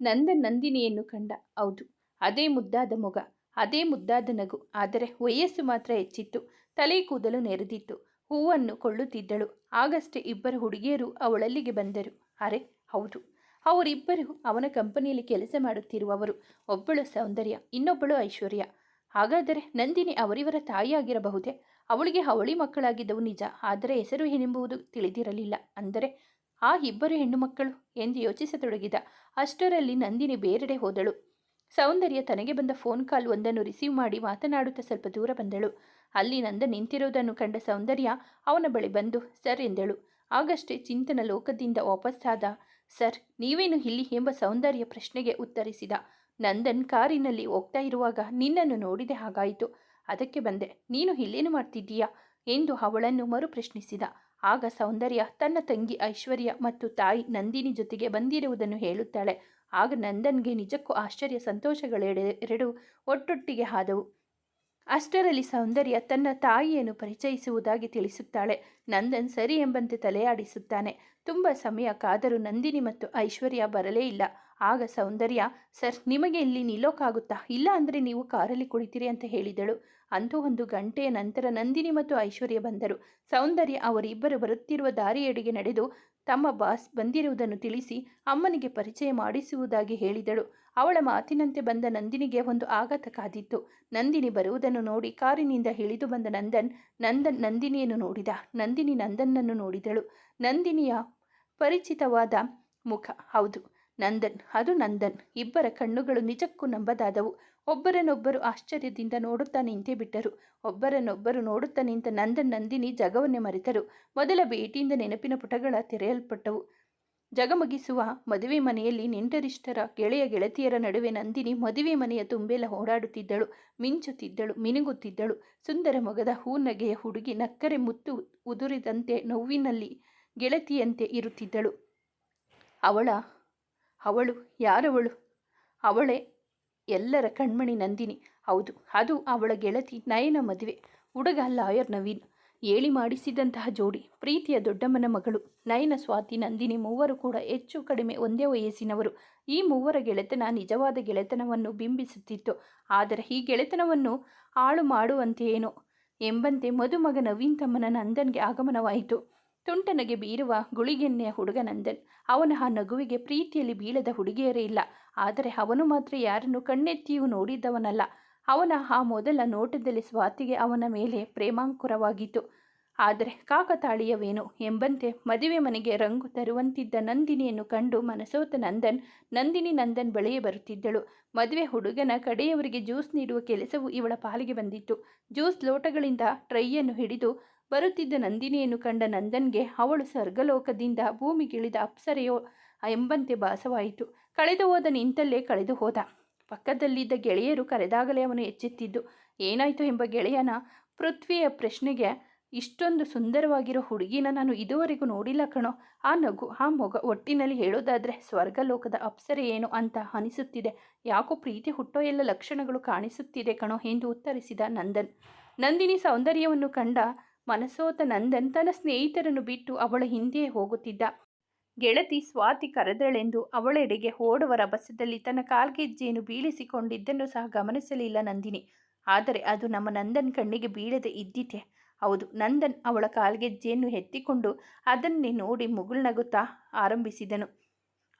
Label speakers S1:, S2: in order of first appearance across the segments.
S1: ನಂದ ನಂದಿನಿಯನ್ನು ಕಂಡ. ಹೌದು, ಅದೇ ಮುದ್ದಾದ ಮೊಗ, ಅದೇ ಮುದ್ದಾದ ನಗು. ಆದರೆ ವಯಸ್ಸು ಮಾತ್ರ ಹೆಚ್ಚಿತ್ತು. ತಲೆ ಕೂದಲು ನೆರೆದಿತ್ತು. ಹೂವನ್ನು ಕೊಳ್ಳುತ್ತಿದ್ದಳು. ಆಗಷ್ಟೇ ಇಬ್ಬರು ಹುಡುಗಿಯರು ಅವಳಲ್ಲಿಗೆ ಬಂದರು. ಅರೆ, ಹೌದು. ಅವರಿಬ್ಬರು ಅವನ ಕಂಪನಿಯಲ್ಲಿ ಕೆಲಸ ಮಾಡುತ್ತಿರುವವರು. ಒಬ್ಬಳು ಸೌಂದರ್ಯ, ಇನ್ನೊಬ್ಬಳು ಐಶ್ವರ್ಯ. ಹಾಗಾದರೆ ನಂದಿನಿ ಅವರಿವರ ತಾಯಿಯಾಗಿರಬಹುದೇ? ಅವಳಿಗೆ ಅವಳಿ ಮಕ್ಕಳಾಗಿದ್ದವು ನಿಜ. ಆದರೆ ಹೆಸರು ಏನೆಂಬುದು ತಿಳಿದಿರಲಿಲ್ಲ. ಅಂದರೆ ಆ ಇಬ್ಬರು ಹೆಣ್ಣು ಮಕ್ಕಳು ಎಂದು ಯೋಚಿಸತೊಡಗಿದ. ಅಷ್ಟರಲ್ಲಿ ನಂದಿನಿ ಬೇರೆಡೆ ಹೋದಳು. ಸೌಂದರ್ಯ ತನಗೆ ಬಂದ ಫೋನ್ ಕಾಲ್ ಒಂದನ್ನು ರಿಸೀವ್ ಮಾಡಿ ಮಾತನಾಡುತ್ತಾ ಸ್ವಲ್ಪ ದೂರ ಬಂದಳು. ಅಲ್ಲಿ ನಂದ ನಿಂತಿರುವುದನ್ನು ಕಂಡ ಸೌಂದರ್ಯ ಅವನ ಬಳಿ ಬಂದು, ಸರ್, ಎಂದಳು. ಆಗಷ್ಟೇ ಚಿಂತನ ಲೋಕದಿಂದ ವಾಪಸ್ಸಾದ ಸರ್, ನೀವೇನು ಇಲ್ಲಿ? ಎಂಬ ಸೌಂದರ್ಯ ಪ್ರಶ್ನೆಗೆ ಉತ್ತರಿಸಿದ. ನಂದನ್ ಕಾರಿನಲ್ಲಿ ಹೋಗ್ತಾ ಇರುವಾಗ ನಿನ್ನನ್ನು ನೋಡಿದೆ ಹಾಗಾಯಿತು. ಅದಕ್ಕೆ ಬಂದೆ, ನೀನು ಇಲ್ಲೇನು ಮಾಡ್ತಿದ್ದೀಯಾ? ಎಂದು ಅವಳನ್ನು ಮರು ಪ್ರಶ್ನಿಸಿದ ಆಗ ಸೌಂದರ್ಯ ತನ್ನ ತಂಗಿ ಐಶ್ವರ್ಯ ಮತ್ತು ತಾಯಿ ನಂದಿನಿ ಜೊತೆಗೆ ಬಂದಿರುವುದನ್ನು ಹೇಳುತ್ತಾಳೆ. ಆಗ ನಂದನ್ಗೆ ನಿಜಕ್ಕೂ ಆಶ್ಚರ್ಯ ಸಂತೋಷಗಳೆರಡು ಒಟ್ಟೊಟ್ಟಿಗೆ ಆದವು ಅಷ್ಟರಲ್ಲಿ ಸೌಂದರ್ಯ ತನ್ನ ತಾಯಿಯನ್ನು ಪರಿಚಯಿಸುವುದಾಗಿ ತಿಳಿಸುತ್ತಾಳೆ. ನಂದನ್ ಸರಿ ಎಂಬಂತೆ ತಲೆಯಾಡಿಸುತ್ತಾನೆ. ತುಂಬ ಸಮಯ ಕಾದರೂ ನಂದಿನಿ ಮತ್ತು ಐಶ್ವರ್ಯ ಬರಲೇ ಇಲ್ಲ. ಆಗ ಸೌಂದರ್ಯ, ಸರ್, ನಿಮಗೆ ಇಲ್ಲಿ ನಿಲ್ಲೋಕ್ಕಾಗುತ್ತಾ ಇಲ್ಲ ಅಂದರೆ ನೀವು ಕಾರಲ್ಲಿ ಕುಳಿತೀರಿ ಅಂತ ಹೇಳಿದಳು. ಅಂತೂ ಒಂದು ಗಂಟೆಯ ನಂತರ ನಂದಿನಿ ಮತ್ತು ಐಶ್ವರ್ಯ ಬಂದರು. ಸೌಂದರ್ಯ ಅವರಿಬ್ಬರು ಬರುತ್ತಿರುವ ದಾರಿಯೆಡೆಗೆ ನಡೆದು ತಮ್ಮ ಬಾಸ್ ಬಂದಿರುವುದನ್ನು ತಿಳಿಸಿ ಅಮ್ಮನಿಗೆ ಪರಿಚಯ ಮಾಡಿಸುವುದಾಗಿ ಹೇಳಿದಳು. ಅವಳ ಮಾತಿನಂತೆ ಬಂದ ನಂದಿನಿಗೆ ಒಂದು ಆಘಾತ ಕಾದಿತ್ತು. ನಂದಿನಿ ಬರುವುದನ್ನು ನೋಡಿ ಕಾರಿನಿಂದ ಇಳಿದು ಬಂದ ನಂದನ್ ನಂದನ್, ನಂದಿನಿಯನ್ನು ನೋಡಿದ? ನಂದಿನಿ ನಂದನ್ನನ್ನು ನೋಡಿದಳು. ನಂದಿನಿಯ ಪರಿಚಿತವಾದ ಮುಖ, ಹೌದು. ನಂದನ್, ಅದು ನಂದನ್. ಇಬ್ಬರ ಕಣ್ಣುಗಳು ನಿಜಕ್ಕೂ ನಂಬದಾದವು. ಒಬ್ಬರನ್ನೊಬ್ಬರು ಆಶ್ಚರ್ಯದಿಂದ ನೋಡುತ್ತಾ ನಿಂತೇ ಬಿಟ್ಟರು. ಒಬ್ಬರನ್ನೊಬ್ಬರು ನೋಡುತ್ತಾ ನಿಂತ ನಂದನ್ ನಂದಿನಿ ಜಗವನ್ನೇ ಮರೆತರು. ಮೊದಲ ಭೇಟಿಯಿಂದ ನೆನಪಿನ ಪುಟಗಳ ತೆರೆಯಲ್ಪಟ್ಟವು. ಜಗಮಗಿಸುವ ಮದುವೆ ಮನೆಯಲ್ಲಿ ನೆಂಟರಿಷ್ಟರ ಗೆಳೆಯ ಗೆಳತಿಯರ ನಡುವೆ ನಂದಿನಿ ಮದುವೆ ಮನೆಯ ತುಂಬೆಲ್ಲ ಓಡಾಡುತ್ತಿದ್ದಳು. ಮಿಂಚುತ್ತಿದ್ದಳು, ಮಿನುಗುತ್ತಿದ್ದಳು. ಸುಂದರ ಮೊಗದ ಹೂನಗೆಯ ಹುಡುಗಿ ನಕ್ಕರೆ ಮುತ್ತು ಉದುರಿದಂತೆ ನೋವಿನಲ್ಲಿ ಗೆಳತಿಯಂತೆ ಇರುತ್ತಿದ್ದಳು. ಅವಳ ಅವಳು ಯಾರವಳು? ಅವಳೇ ಎಲ್ಲರ ಕಣ್ಮಣಿ ನಂದಿನಿ. ಹೌದು, ಅದು ಅವಳ ಗೆಳತಿ ನಯನ ಮದುವೆ. ಹುಡುಗ ಲಾಯರ್ ನವೀನ್. ಏಳಿ ಮಾಡಿಸಿದಂತಹ ಜೋಡಿ. ಪ್ರೀತಿಯ ದೊಡ್ಡಮ್ಮನ ಮಗಳು ನಯನ ಸ್ವಾತಿ ನಂದಿನಿ ಮೂವರು ಕೂಡ ಹೆಚ್ಚು ಕಡಿಮೆ ಒಂದೇ ವಯಸ್ಸಿನವರು. ಈ ಮೂವರ ಗೆಳೆತನ ನಿಜವಾದ ಗೆಳೆತನವನ್ನು ಬಿಂಬಿಸುತ್ತಿತ್ತು. ಆದರೆ ಈ ಗೆಳೆತನವನ್ನು ಹಾಳು ಮಾಡುವಂತೆಯೇನೋ ಎಂಬಂತೆ ಮದುಮಗ ನವೀನ್ ತಮ್ಮನ ನಂದನ್ಗೆ ಆಗಮನವಾಯಿತು. ತುಂಟನಗೆ ಬೀರುವ ಗುಳಿಗೆನ್ನೆಯ ಹುಡುಗ ನಂದನ್ ಅವನ ಆ ನಗುವಿಗೆ ಪ್ರೀತಿಯಲ್ಲಿ ಬೀಳದ ಹುಡುಗಿಯರೇ ಇಲ್ಲ. ಆದರೆ ಅವನು ಮಾತ್ರ ಯಾರನ್ನು ಕಣ್ಣೆತ್ತಿಯೂ ನೋಡಿದ್ದವನಲ್ಲ ಅವನ ಆ ಮೊದಲ ನೋಟದಲ್ಲಿ ಸ್ವಾತಿಗೆ ಅವನ ಮೇಲೆ ಪ್ರೇಮಾಂಕುರವಾಗಿತ್ತು. ಆದರೆ ಕಾಕತಾಳೀಯವೇನು ಎಂಬಂತೆ ಮದುವೆ ಮನೆಗೆ ರಂಗು ತರುವಂತಿದ್ದ ನಂದಿನಿಯನ್ನು ಕಂಡು ಮನಸೋತ ನಂದನ್ ನಂದಿನಿ ನಂದನ್ ಬಳಿಯೇ ಬರುತ್ತಿದ್ದಳು. ಮದುವೆ ಹುಡುಗನ ಕಡೆಯವರಿಗೆ ಜ್ಯೂಸ್ ನೀಡುವ ಕೆಲಸವು ಇವಳ ಪಾಲಿಗೆ ಬಂದಿತ್ತು. ಜ್ಯೂಸ್ ಲೋಟಗಳಿಂದ ಟ್ರೈಯನ್ನು ಹಿಡಿದು ಬರುತ್ತಿದ್ದ ನಂದಿನಿಯನ್ನು ಕಂಡ ನಂದನ್ಗೆ ಅವಳು ಸ್ವರ್ಗಲೋಕದಿಂದ ಭೂಮಿಗಿಳಿದ ಅಪ್ಸರೆಯೋ ಎಂಬಂತೆ ಭಾಸವಾಯಿತು. ಕಳೆದು ಹೋದ ನಿಂತಲ್ಲೇ ಕಳೆದು ಹೋದ. ಪಕ್ಕದಲ್ಲಿದ್ದ ಗೆಳೆಯರು ಕರೆದಾಗಲೇ ಅವನು ಎಚ್ಚೆತ್ತಿದ್ದು, ಏನಾಯಿತು ಎಂಬ ಗೆಳೆಯನ ಪೃಥ್ವಿಯ ಪ್ರಶ್ನೆಗೆ ಇಷ್ಟೊಂದು ಸುಂದರವಾಗಿರೋ ಹುಡುಗಿನ ನಾನು ಇದುವರೆಗೂ ನೋಡಿಲ್ಲ ಕಣೋ. ಆ ನಗು, ಆ ಮೊಗ ಒಟ್ಟಿನಲ್ಲಿ ಹೇಳೋದಾದರೆ ಸ್ವರ್ಗಲೋಕದ ಅಪ್ಸರೆ ಏನು ಅಂತ ಅನಿಸುತ್ತಿದೆ. ಯಾಕೋ ಪ್ರೀತಿ ಹುಟ್ಟೋ ಎಲ್ಲ ಲಕ್ಷಣಗಳು ಕಾಣಿಸುತ್ತಿದೆ ಕಣೋ ಎಂದು ಉತ್ತರಿಸಿದ ನಂದನ್. ನಂದಿನಿ ಸೌಂದರ್ಯವನ್ನು ಕಂಡ ಮನಸೋತ ನಂದನ್ ತನ್ನ ಸ್ನೇಹಿತರನ್ನು ಬಿಟ್ಟು ಅವಳ ಹಿಂದೆಯೇ ಹೋಗುತ್ತಿದ್ದ. ಗೆಳತಿ ಸ್ವಾತಿ ಕರೆದಳೆಂದು ಅವಳೆಡೆಗೆ ಓಡುವ ರಭಸದಲ್ಲಿ ತನ್ನ ಕಾಲ್ಗೆಜ್ಜೆಯನ್ನು ಬೀಳಿಸಿಕೊಂಡಿದ್ದನ್ನು ಸಹ ಗಮನಿಸಲಿಲ್ಲ ನಂದಿನಿ. ಆದರೆ ಅದು ನಮ್ಮ ನಂದನ್ ಕಣ್ಣಿಗೆ ಬೀಳದೆ ಇದ್ದಿತೆ. ಹೌದು, ನಂದನ್ ಅವಳ ಕಾಲ್ಗೆಜ್ಜೆಯನ್ನು ಎತ್ತಿಕೊಂಡು ಅದನ್ನೇ ನೋಡಿ ಮುಗುಳ್ನಗುತ್ತಾ ಆರಂಭಿಸಿದನು.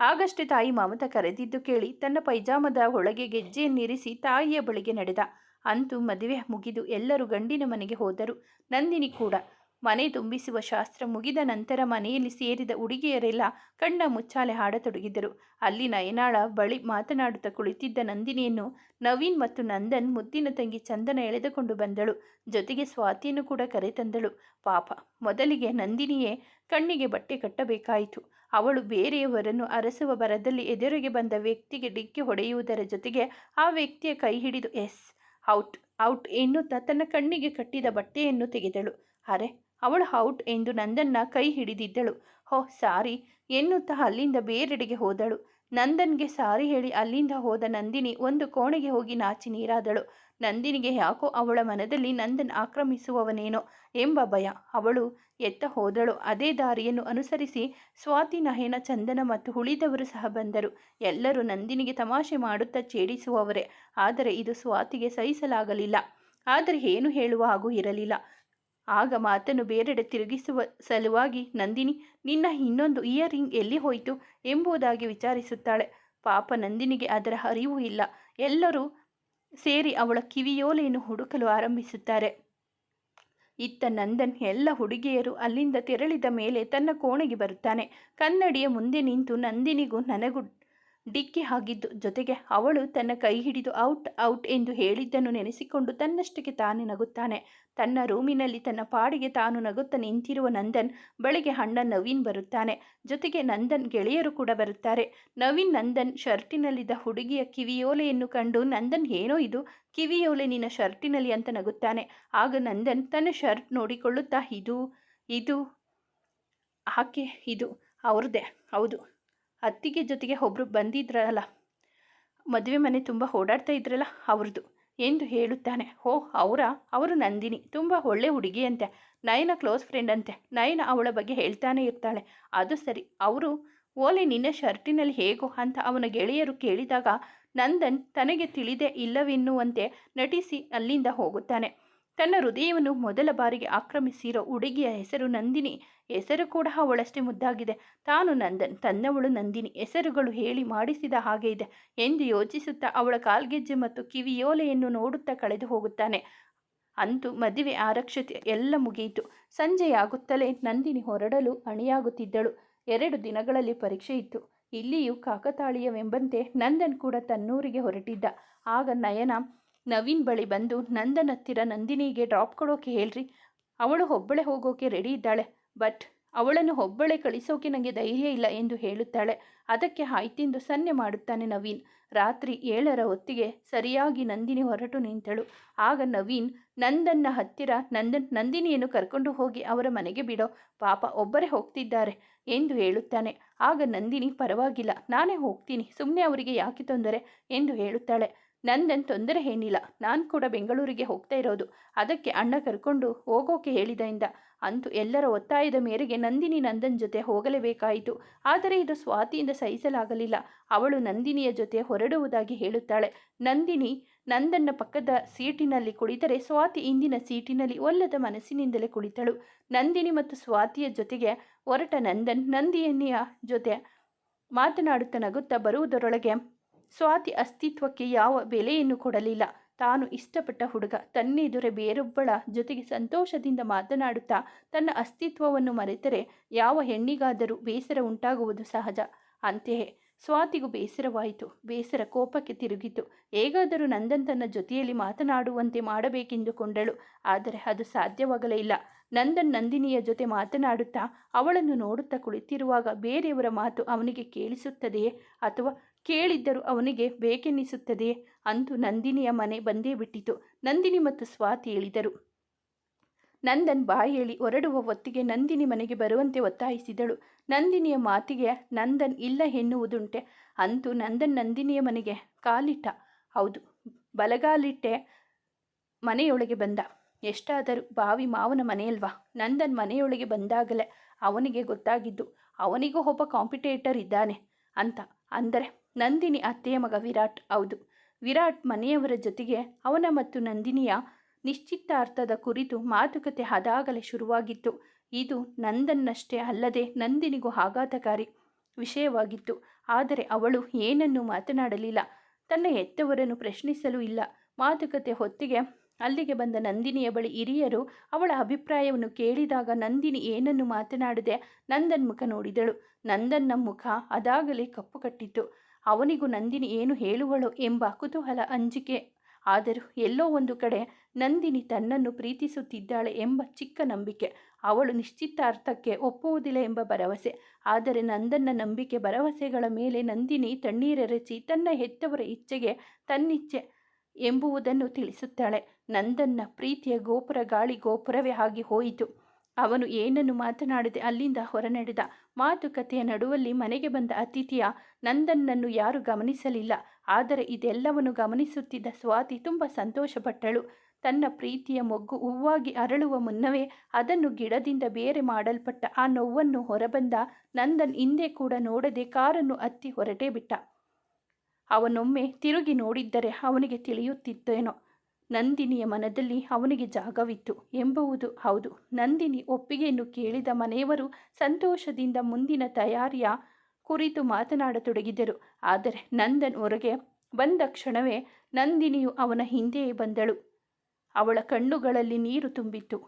S1: ಆಗಷ್ಟೇ ತಾಯಿ ಮಮತ ಕರೆದಿದ್ದು ಕೇಳಿ ತನ್ನ ಪೈಜಾಮದ ಒಳಗೆ ಗೆಜ್ಜೆಯನ್ನಿರಿಸಿ ತಾಯಿಯ ಬಳಿಗೆ ನಡೆದ. ಅಂತೂ ಮದುವೆ ಮುಗಿದು ಎಲ್ಲರೂ ಗಂಡಿನ ಮನೆಗೆ ಹೋದರು. ನಂದಿನಿ ಕೂಡ. ಮನೆ ತುಂಬಿಸುವ ಶಾಸ್ತ್ರ ಮುಗಿದ ನಂತರ ಮನೆಯಲ್ಲಿ ಸೇರಿದ ಹುಡುಗಿಯರೆಲ್ಲ ಕಣ್ಣ ಮುಚ್ಚಾಲೆ ಹಾಡತೊಡಗಿದರು. ಅಲ್ಲಿ ನಯನಾಳ ಬಳಿ ಮಾತನಾಡುತ್ತಾ ಕುಳಿತಿದ್ದ ನಂದಿನಿಯನ್ನು ನವೀನ್ ಮತ್ತು ನಂದನ್ ಮುದ್ದಿನ ತಂಗಿ ಚಂದನ ಎಳೆದುಕೊಂಡು ಬಂದಳು. ಜೊತೆಗೆ ಸ್ವಾತಿಯನ್ನು ಕೂಡ ಕರೆತಂದಳು. ಪಾಪ, ಮೊದಲಿಗೆ ನಂದಿನಿಯೇ ಕಣ್ಣಿಗೆ ಬಟ್ಟೆ ಕಟ್ಟಬೇಕಾಯಿತು. ಅವಳು ಬೇರೆಯವರನ್ನು ಅರಸುವ ಬರದಲ್ಲಿ ಎದುರಿಗೆ ಬಂದ ವ್ಯಕ್ತಿಗೆ ಡಿಕ್ಕಿ ಹೊಡೆಯುವುದರ ಜೊತೆಗೆ ಆ ವ್ಯಕ್ತಿಯ ಕೈ ಹಿಡಿದು, ಎಸ್ ಔಟ್ ಔಟ್ ಎನ್ನುತ್ತಾ ತನ್ನ ಕಣ್ಣಿಗೆ ಕಟ್ಟಿದ ಬಟ್ಟೆಯನ್ನು ತೆಗೆದಳು. ಅರೆ, ಅವಳು ಔಟ್ ಎಂದು ನಂದನ್ನ ಕೈ ಹಿಡಿದಿದ್ದಳು. ಹೋ ಸಾರಿ ಎನ್ನುತ್ತಾ ಅಲ್ಲಿಂದ ಬೇರೆಡೆಗೆ ಹೋದಳು. ನಂದನ್ಗೆ ಸಾರಿ ಹೇಳಿ ಅಲ್ಲಿಂದ ಹೋದ ನಂದಿನಿ ಒಂದು ಕೋಣೆಗೆ ಹೋಗಿ ನಾಚಿ ನೀರಾದಳು. ನಂದಿನಿಗೆ ಯಾಕೋ ಅವಳ ಮನದಲ್ಲಿ ನಂದನ್ ಆಕ್ರಮಿಸುವವನೇನೋ ಎಂಬ ಭಯ. ಅವಳು ಎತ್ತ ಹೋದಳು. ಅದೇ ದಾರಿಯನ್ನು ಅನುಸರಿಸಿ ಸ್ವಾತಿ, ನಯನ, ಚಂದನ ಮತ್ತು ಉಳಿದವರು ಸಹ ಬಂದರು. ಎಲ್ಲರೂ ನಂದಿನಿಗೆ ತಮಾಷೆ ಮಾಡುತ್ತಾ ಛೇಡಿಸುವವರೇ. ಆದರೆ ಇದು ಸ್ವಾತಿಗೆ ಸಹಿಸಲಾಗಲಿಲ್ಲ. ಆದರೆ ಏನು ಹೇಳುವ ಹಾಗೂ ಇರಲಿಲ್ಲ. ಆಗ ಮಾತನ್ನು ಬೇರೆಡೆ ತಿರುಗಿಸುವ ಸಲುವಾಗಿ, ನಂದಿನಿ, ನಿನ್ನ ಇನ್ನೊಂದು ಇಯರ್ ರಿಂಗ್ ಎಲ್ಲಿ ಹೋಯಿತು? ಎಂಬುದಾಗಿ ವಿಚಾರಿಸುತ್ತಾಳೆ. ಪಾಪ ನಂದಿನಿಗೆ ಅದರ ಅರಿವು ಇಲ್ಲ. ಎಲ್ಲರೂ ಸೇರಿ ಅವಳ ಕಿವಿಯೋಲೆಯನ್ನು ಹುಡುಕಲು ಆರಂಭಿಸುತ್ತಾರೆ. ಇತ್ತ ನಂದನ್ ಎಲ್ಲ ಹುಡುಗಿಯರು ಅಲ್ಲಿಂದ ತೆರಳಿದ ಮೇಲೆ ತನ್ನ ಕೋಣೆಗೆ ಬರುತ್ತಾನೆ. ಕನ್ನಡಿಯ ಮುಂದೆ ನಿಂತು ನಂದಿನಿಗೂ ನನಗೂ ಡಿಕ್ಕಿ ಆಗಿದ್ದು ಜೊತೆಗೆ ಅವಳು ತನ್ನ ಕೈ ಹಿಡಿದು ಔಟ್ ಔಟ್ ಎಂದು ಹೇಳಿದ್ದನ್ನು ನೆನೆಸಿಕೊಂಡು ತನ್ನಷ್ಟಕ್ಕೆ ತಾನೇ ನಗುತ್ತಾನೆ. ತನ್ನ ರೂಮಿನಲ್ಲಿ ತನ್ನ ಪಾಡಿಗೆ ತಾನು ನಗುತ್ತಾ ನಿಂತಿರುವ ನಂದನ್ ಬಳಿಗೆ ಅಣ್ಣ ನವೀನ್ ಬರುತ್ತಾನೆ. ಜೊತೆಗೆ ನಂದನ್ ಗೆಳೆಯರು ಕೂಡ ಬರುತ್ತಾರೆ. ನವೀನ್ ನಂದನ್ ಶರ್ಟಿನಲ್ಲಿದ್ದ ಹುಡುಗಿಯ ಕಿವಿಯೋಲೆಯನ್ನು ಕಂಡು, ನಂದನ್, ಏನೋ ಇದು? ಕಿವಿಯೋಲೆ ನಿನ್ನ ಶರ್ಟಿನಲ್ಲಿ ಅಂತ ನಗುತ್ತಾನೆ. ಆಗ ನಂದನ್ ತನ್ನ ಶರ್ಟ್ ನೋಡಿಕೊಳ್ಳುತ್ತಾ, ಇದು ಇದು, ಆಕೆ, ಇದು, ಅವ್ರದ್ದೇ, ಹೌದು. ಅತ್ತಿಗೆ ಜೊತೆಗೆ ಒಬ್ಬರು ಬಂದಿದ್ರಲ್ಲ, ಮದುವೆ ಮನೆ ತುಂಬ ಓಡಾಡ್ತಾ ಇದ್ರಲ್ಲ ಅವ್ರದ್ದು. ಎಂದು ಹೇಳುತ್ತಾನೆ. ಓ, ಅವರ? ಅವರು ನಂದಿನಿ. ತುಂಬ ಒಳ್ಳೆ ಹುಡುಗಿಯಂತೆ. ನಯನ ಕ್ಲೋಸ್ ಫ್ರೆಂಡ್ ಅಂತೆ. ನಯನ ಅವಳ ಬಗ್ಗೆ ಹೇಳ್ತಾನೆ ಇರ್ತಾಳೆ. ಅದು ಸರಿ. ಅವರು, ಓಲೆ ನಿನ್ನ ಶರ್ಟಿನಲ್ಲಿ ಹೇಗೋ ಅಂತ ಅವನ ಗೆಳೆಯರು ಕೇಳಿದಾಗ ನಂದನ್ ತನಗೆ ತಿಳಿದೇ ಇಲ್ಲವೆನ್ನುವಂತೆ ನಟಿಸಿ ಅಲ್ಲಿಂದ ಹೋಗುತ್ತಾನೆ. ತನ್ನ ಹೃದಯವನ್ನು ಮೊದಲ ಬಾರಿಗೆ ಆಕ್ರಮಿಸಿರೋ ಹುಡುಗಿಯ ಹೆಸರು ನಂದಿನಿ. ಹೆಸರು ಕೂಡ ಅವಳಷ್ಟೇ ಮುದ್ದಾಗಿದೆ. ತಾನು ನಂದನ್ ತನ್ನವಳು ನಂದಿನಿ. ಹೆಸರುಗಳು ಹೇಳಿ ಮಾಡಿಸಿದ ಹಾಗೆ ಇದೆ ಎಂದು ಯೋಚಿಸುತ್ತಾ ಅವಳ ಕಾಲ್ಗೆಜ್ಜೆ ಮತ್ತು ಕಿವಿಯೋಲೆಯನ್ನು ನೋಡುತ್ತಾ ಕಳೆದು ಹೋಗುತ್ತಾನೆ. ಅಂತೂ ಮದುವೆ ಆರಕ್ಷತೆ ಎಲ್ಲ ಮುಗಿಯಿತು. ಸಂಜೆಯಾಗುತ್ತಲೇ ನಂದಿನಿ ಹೊರಡಲು ಅಣಿಯಾಗುತ್ತಿದ್ದಳು. ಎರಡು ದಿನಗಳಲ್ಲಿ ಪರೀಕ್ಷೆ ಇತ್ತು. ಇಲ್ಲಿಯೂ ಕಾಕತಾಳೀಯವೆಂಬಂತೆ ನಂದನ್ ಕೂಡ ತನ್ನೂರಿಗೆ ಹೊರಟಿದ್ದ. ಆಗ ನಯನ ನವೀನ್ ಬಳಿ ಬಂದು ನಂದನ್ ಹತ್ತಿರ ನಂದಿನಿಗೆ ಡ್ರಾಪ್ ಕೊಡೋಕೆ ಹೇಳ್ರಿ. ಅವಳು ಒಬ್ಬಳೆ ಹೋಗೋಕೆ ರೆಡಿ ಇದ್ದಾಳೆ. ಬಟ್ ಅವಳನ್ನು ಒಬ್ಬಳೆ ಕಳಿಸೋಕೆ ನನಗೆ ಧೈರ್ಯ ಇಲ್ಲ ಎಂದು ಹೇಳುತ್ತಾಳೆ. ಅದಕ್ಕೆ ಆಯ್ತೆಂದು ಸನ್ನೆ ಮಾಡುತ್ತಾನೆ ನವೀನ್. ರಾತ್ರಿ ಏಳರ ಹೊತ್ತಿಗೆ ಸರಿಯಾಗಿ ನಂದಿನಿ ಹೊರಟು ನಿಂತಳು. ಆಗ ನವೀನ್, ನಂದನ್ನ ಹತ್ತಿರ ನಂದನ್ ನಂದಿನಿಯನ್ನು ಕರ್ಕೊಂಡು ಹೋಗಿ ಅವರ ಮನೆಗೆ ಬಿಡೋ. ಪಾಪ ಒಬ್ಬರೇ ಹೋಗ್ತಿದ್ದಾರೆ ಎಂದು ಹೇಳುತ್ತಾನೆ. ಆಗ ನಂದಿನಿ, ಪರವಾಗಿಲ್ಲ, ನಾನೇ ಹೋಗ್ತೀನಿ ಸುಮ್ಮನೆ ಅವರಿಗೆ ಯಾಕೆ ತೊಂದರೆ? ಎಂದು ಹೇಳುತ್ತಾಳೆ. ನಂದನ್ ತೊಂದರೆ ಏನಿಲ್ಲ. ನಾನು ಕೂಡ ಬೆಂಗಳೂರಿಗೆ ಹೋಗ್ತಾ ಇರೋದು. ಅದಕ್ಕೆ ಅಣ್ಣ ಕರ್ಕೊಂಡು ಹೋಗೋಕೆ ಹೇಳಿದ ಇಂದ ಅಂತೂ ಎಲ್ಲರ ಒತ್ತಾಯದ ಮೇರೆಗೆ ನಂದಿನಿ ನಂದನ್ ಜೊತೆ ಹೋಗಲೇಬೇಕಾಯಿತು. ಆದರೆ ಇದು ಸ್ವಾತಿಯಿಂದ ಸಹಿಸಲಾಗಲಿಲ್ಲ. ಅವಳು ನಂದಿನಿಯ ಜೊತೆ ಹೊರಡುವುದಾಗಿ ಹೇಳುತ್ತಾಳೆ. ನಂದಿನಿ ನಂದನ್ನ ಪಕ್ಕದ ಸೀಟಿನಲ್ಲಿ ಕುಳಿತರೆ ಸ್ವಾತಿ ಇಂದಿನ ಸೀಟಿನಲ್ಲಿ ಒಲ್ಲದ ಮನಸ್ಸಿನಿಂದಲೇ ಕುಳಿತಳು. ನಂದಿನಿ ಮತ್ತು ಸ್ವಾತಿಯ ಜೊತೆಗೆ ಹೊರಟ ನಂದನ್ ನಂದಿಯನ್ನಿಯ ಜೊತೆ ಮಾತನಾಡುತ್ತಾ ನಗುತ್ತಾ ಬರುವುದರೊಳಗೆ ಸ್ವಾತಿ ಅಸ್ತಿತ್ವಕ್ಕೆ ಯಾವ ಬೆಲೆಯನ್ನು ಕೊಡಲಿಲ್ಲ. ತಾನು ಇಷ್ಟಪಟ್ಟ ಹುಡುಗ, ತನ್ನೆದುರೆ ಬೇರೊಬ್ಬಳ ಜೊತೆಗೆ ಸಂತೋಷದಿಂದ ಮಾತನಾಡುತ್ತಾ ತನ್ನ ಅಸ್ತಿತ್ವವನ್ನು ಮರೆತರೆ ಯಾವ ಹೆಣ್ಣಿಗಾದರೂ ಬೇಸರ ಉಂಟಾಗುವುದು ಸಹಜ. ಅಂತೆಯೇ ಸ್ವಾತಿಗೂ ಬೇಸರವಾಯಿತು. ಬೇಸರ ಕೋಪಕ್ಕೆ ತಿರುಗಿತು. ಹೇಗಾದರೂ ನಂದನ್ ತನ್ನ ಜೊತೆಯಲ್ಲಿ ಮಾತನಾಡುವಂತೆ ಮಾಡಬೇಕೆಂದುಕೊಂಡಳು. ಆದರೆ ಅದು ಸಾಧ್ಯವಾಗಲೇ ಇಲ್ಲ. ನಂದನ್ ನಂದಿನಿಯ ಜೊತೆ ಮಾತನಾಡುತ್ತಾ ಅವಳನ್ನು ನೋಡುತ್ತಾ ಕುಳಿತಿರುವಾಗ ಬೇರೆಯವರ ಮಾತು ಅವನಿಗೆ ಕೇಳಿಸುತ್ತದೆಯೇ ಅಥವಾ ಕೇಳಿದ್ದರೂ ಅವನಿಗೆ, ಬೇಕೆನ್ನಿಸುತ್ತದೆ? ಅಂದು ನಂದಿನಿಯ ಮನೆ ಬಂದೇ ಬಿಟ್ಟಿತು. ನಂದಿನಿ ಮತ್ತು ಸ್ವಾತಿ ಹೇಳಿದರು ನಂದನ್ ಬಾಯಿ ಹೇಳಿ ಹೊರಡುವ ಹೊತ್ತಿಗೆ ನಂದಿನಿ ಮನೆಗೆ ಬರುವಂತೆ ಒತ್ತಾಯಿಸಿದಳು. ನಂದಿನಿಯ ಮಾತಿಗೆ, ನಂದನ್ ಇಲ್ಲ ಎನ್ನುವುದುಂಟೆ? ಅಂತೂ ನಂದನ್ ನಂದಿನಿಯ ಮನೆಗೆ, ಕಾಲಿಟ್ಟ. ಹೌದು, ಬಲಗಾಲಿಟ್ಟೆ ಮನೆಯೊಳಗೆ ಬಂದ. ಎಷ್ಟಾದರೂ ಬಾವಿ ಮಾವನ ಮನೆಯಲ್ವಾ? ನಂದನ್ ಮನೆಯೊಳಗೆ ಬಂದಾಗಲೇ ಅವನಿಗೆ ಗೊತ್ತಾಗಿದ್ದು, ಅವನಿಗೂ ಒಬ್ಬ ಕಾಂಪಿಟೇಟರ್ ಇದ್ದಾನೆ ಅಂತ. ಅಂದರೆ ನಂದಿನಿ ಅತ್ತೆಯ ಮಗ ವಿರಾಟ್. ಹೌದು, ವಿರಾಟ್ ಮನೆಯವರ ಜೊತೆಗೆ ಅವನ ಮತ್ತು ನಂದಿನಿಯ ನಿಶ್ಚಿತಾರ್ಥದ ಕುರಿತು ಮಾತುಕತೆ ಅದಾಗಲೇ ಶುರುವಾಗಿತ್ತು. ಇದು ನಂದನ್ನಷ್ಟೇ ಅಲ್ಲದೆ ನಂದಿನಿಗೂ ಆಘಾತಕಾರಿ ವಿಷಯವಾಗಿತ್ತು. ಆದರೆ ಅವಳು ಏನನ್ನೂ ಮಾತನಾಡಲಿಲ್ಲ. ತನ್ನ ಹೆತ್ತವರನ್ನು ಪ್ರಶ್ನಿಸಲು ಇಲ್ಲ. ಮಾತುಕತೆ ಹೊತ್ತಿಗೆ ಅಲ್ಲಿಗೆ ಬಂದ ನಂದಿನಿಯ ಬಳಿ ಹಿರಿಯರು ಅವಳ ಅಭಿಪ್ರಾಯವನ್ನು ಕೇಳಿದಾಗ ನಂದಿನಿ ಏನನ್ನು ಮಾತನಾಡದೆ ನಂದನ್ ಮುಖ ನೋಡಿದಳು. ನಂದನ್ನ ಮುಖ ಅದಾಗಲೇ ಕಪ್ಪು ಕಟ್ಟಿತ್ತು ಅವನಿಗೂ ನಂದಿನಿ ಏನು ಹೇಳುವಳು ಎಂಬ ಕುತೂಹಲ ಅಂಜಿಕೆ. ಆದರೂ ಎಲ್ಲೋ ಒಂದು ಕಡೆ ನಂದಿನಿ ತನ್ನನ್ನು ಪ್ರೀತಿಸುತ್ತಿದ್ದಾಳೆ ಎಂಬ ಚಿಕ್ಕ ನಂಬಿಕೆ. ಅವಳು ನಿಶ್ಚಿತಾರ್ಥಕ್ಕೆ ಒಪ್ಪುವುದಿಲ್ಲ ಎಂಬ ಭರವಸೆ. ಆದರೆ ನಂದನ್ನ ನಂಬಿಕೆ ಭರವಸೆಗಳ ಮೇಲೆ ನಂದಿನಿ ತಣ್ಣೀರೆರಚಿ ತನ್ನ ಹೆತ್ತವರ ಇಚ್ಛೆಗೆ ತನ್ನಿಚ್ಛೆ ಎಂಬುವುದನ್ನು ತಿಳಿಸುತ್ತಾಳೆ. ನಂದನ್ನ ಪ್ರೀತಿಯ ಗೋಪುರ ಗಾಳಿ ಗೋಪುರವೇ ಆಗಿ ಹೋಯಿತು. ಅವನು ಏನನ್ನು ಮಾತನಾಡದೆ ಅಲ್ಲಿಂದ ಹೊರನಡೆದ. ಮಾತುಕತೆಯ ನಡುವಲ್ಲಿ ಮನೆಗೆ ಬಂದ ಅತಿಥಿಯ ನಂದನ್ನನ್ನು ಯಾರು ಗಮನಿಸಲಿಲ್ಲ. ಆದರೆ ಇದೆಲ್ಲವನ್ನು ಗಮನಿಸುತ್ತಿದ್ದ ಸ್ವಾತಿ ತುಂಬ ಸಂತೋಷಪಟ್ಟಳು. ತನ್ನ ಪ್ರೀತಿಯ ಮೊಗ್ಗು ಹೂವಾಗಿ ಅರಳುವ ಮುನ್ನವೇ ಅದನ್ನು ಗಿಡದಿಂದ ಬೇರೆ ಮಾಡಲ್ಪಟ್ಟ ಆ ನೋವನ್ನು ಹೊರಬಂದ ನಂದನ್ ಹಿಂದೆ ಕೂಡ ನೋಡದೆ ಕಾರನ್ನು ಹತ್ತಿ ಹೊರಟೇ ಬಿಟ್ಟ. ಅವನೊಮ್ಮೆ ತಿರುಗಿ ನೋಡಿದ್ದರೆ ಅವನಿಗೆ ತಿಳಿಯುತ್ತಿತ್ತೇನೋ. ನಂದಿನಿಯ ಮನದಲ್ಲಿ ಅವನಿಗೆ ಜಾಗವಿತ್ತು. ಎಂಬುವುದು ಹೌದು. ನಂದಿನಿ ಒಪ್ಪಿಗೆಯನ್ನು ಕೇಳಿದ ಮನೆಯವರು ಸಂತೋಷದಿಂದ ಮುಂದಿನ ತಯಾರಿಯ ಕುರಿತು ಮಾತನಾಡತೊಡಗಿದರು. ಆದರೆ ನಂದನ್ ಹೊರಗೆ ಬಂದ ಕ್ಷಣವೇ ನಂದಿನಿಯು ಅವನ ಹಿಂದೆಯೇ ಬಂದಳು. ಅವಳ ಕಣ್ಣುಗಳಲ್ಲಿ ನೀರು ತುಂಬಿತ್ತು.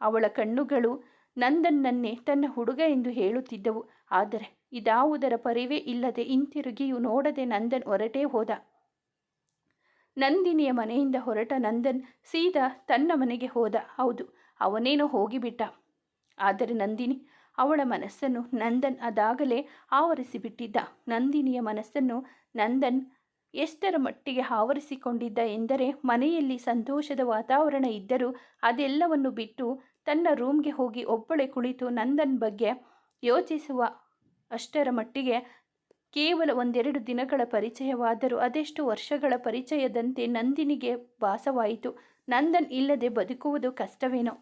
S1: ಅವಳ ಕಣ್ಣುಗಳು ನಂದನ್ನನ್ನೇ ತನ್ನ ಹುಡುಗ ಎಂದು ಹೇಳುತ್ತಿದ್ದವು. ಆದರೆ ಇದಾವುದರ ಪರಿವೇ ಇಲ್ಲದೆ ಹಿಂತಿರುಗಿಯೂ ನೋಡದೆ ನಂದನ್ ಹೊರಟೇ ಹೋದ. ನಂದಿನಿಯ ಮನೆಯಿಂದ ಹೊರಟ ನಂದನ್ ಸೀದಾ ತನ್ನ ಮನೆಗೆ ಹೋದ. ಹೌದು, ಅವನೇನೋ ಹೋಗಿಬಿಟ್ಟ. ಆದರೆ ನಂದಿನಿ, ಅವಳ ಮನಸ್ಸನ್ನು ನಂದನ್ ಅದಾಗಲೇ ಆವರಿಸಿಬಿಟ್ಟಿದ್ದ. ನಂದಿನಿಯ ಮನಸ್ಸನ್ನು ನಂದನ್ ಎಷ್ಟರ ಮಟ್ಟಿಗೆ ಆವರಿಸಿಕೊಂಡಿದ್ದ ಎಂದರೆ, ಮನೆಯಲ್ಲಿ ಸಂತೋಷದ ವಾತಾವರಣ ಇದ್ದರೂ ಅದೆಲ್ಲವನ್ನು ಬಿಟ್ಟು ತನ್ನ ರೂಮ್ಗೆ ಹೋಗಿ ಒಬ್ಬಳೆ ಕುಳಿತು ನಂದನ್ ಬಗ್ಗೆ ಯೋಚಿಸುವ ಅಷ್ಟರ ಮಟ್ಟಿಗೆ ಕೇವಲ ಒಂದೆರಡು ದಿನಗಳ ಪರಿಚಯವಾದರೂ ಅದೆಷ್ಟು ವರ್ಷಗಳ ಪರಿಚಯದಂತೆ ನಂದಿನಿಗೆ ಭಾಸವಾಯಿತು. ನಂದನ್ ಇಲ್ಲದೆ ಬದುಕುವುದು ಕಷ್ಟವೇನೋ?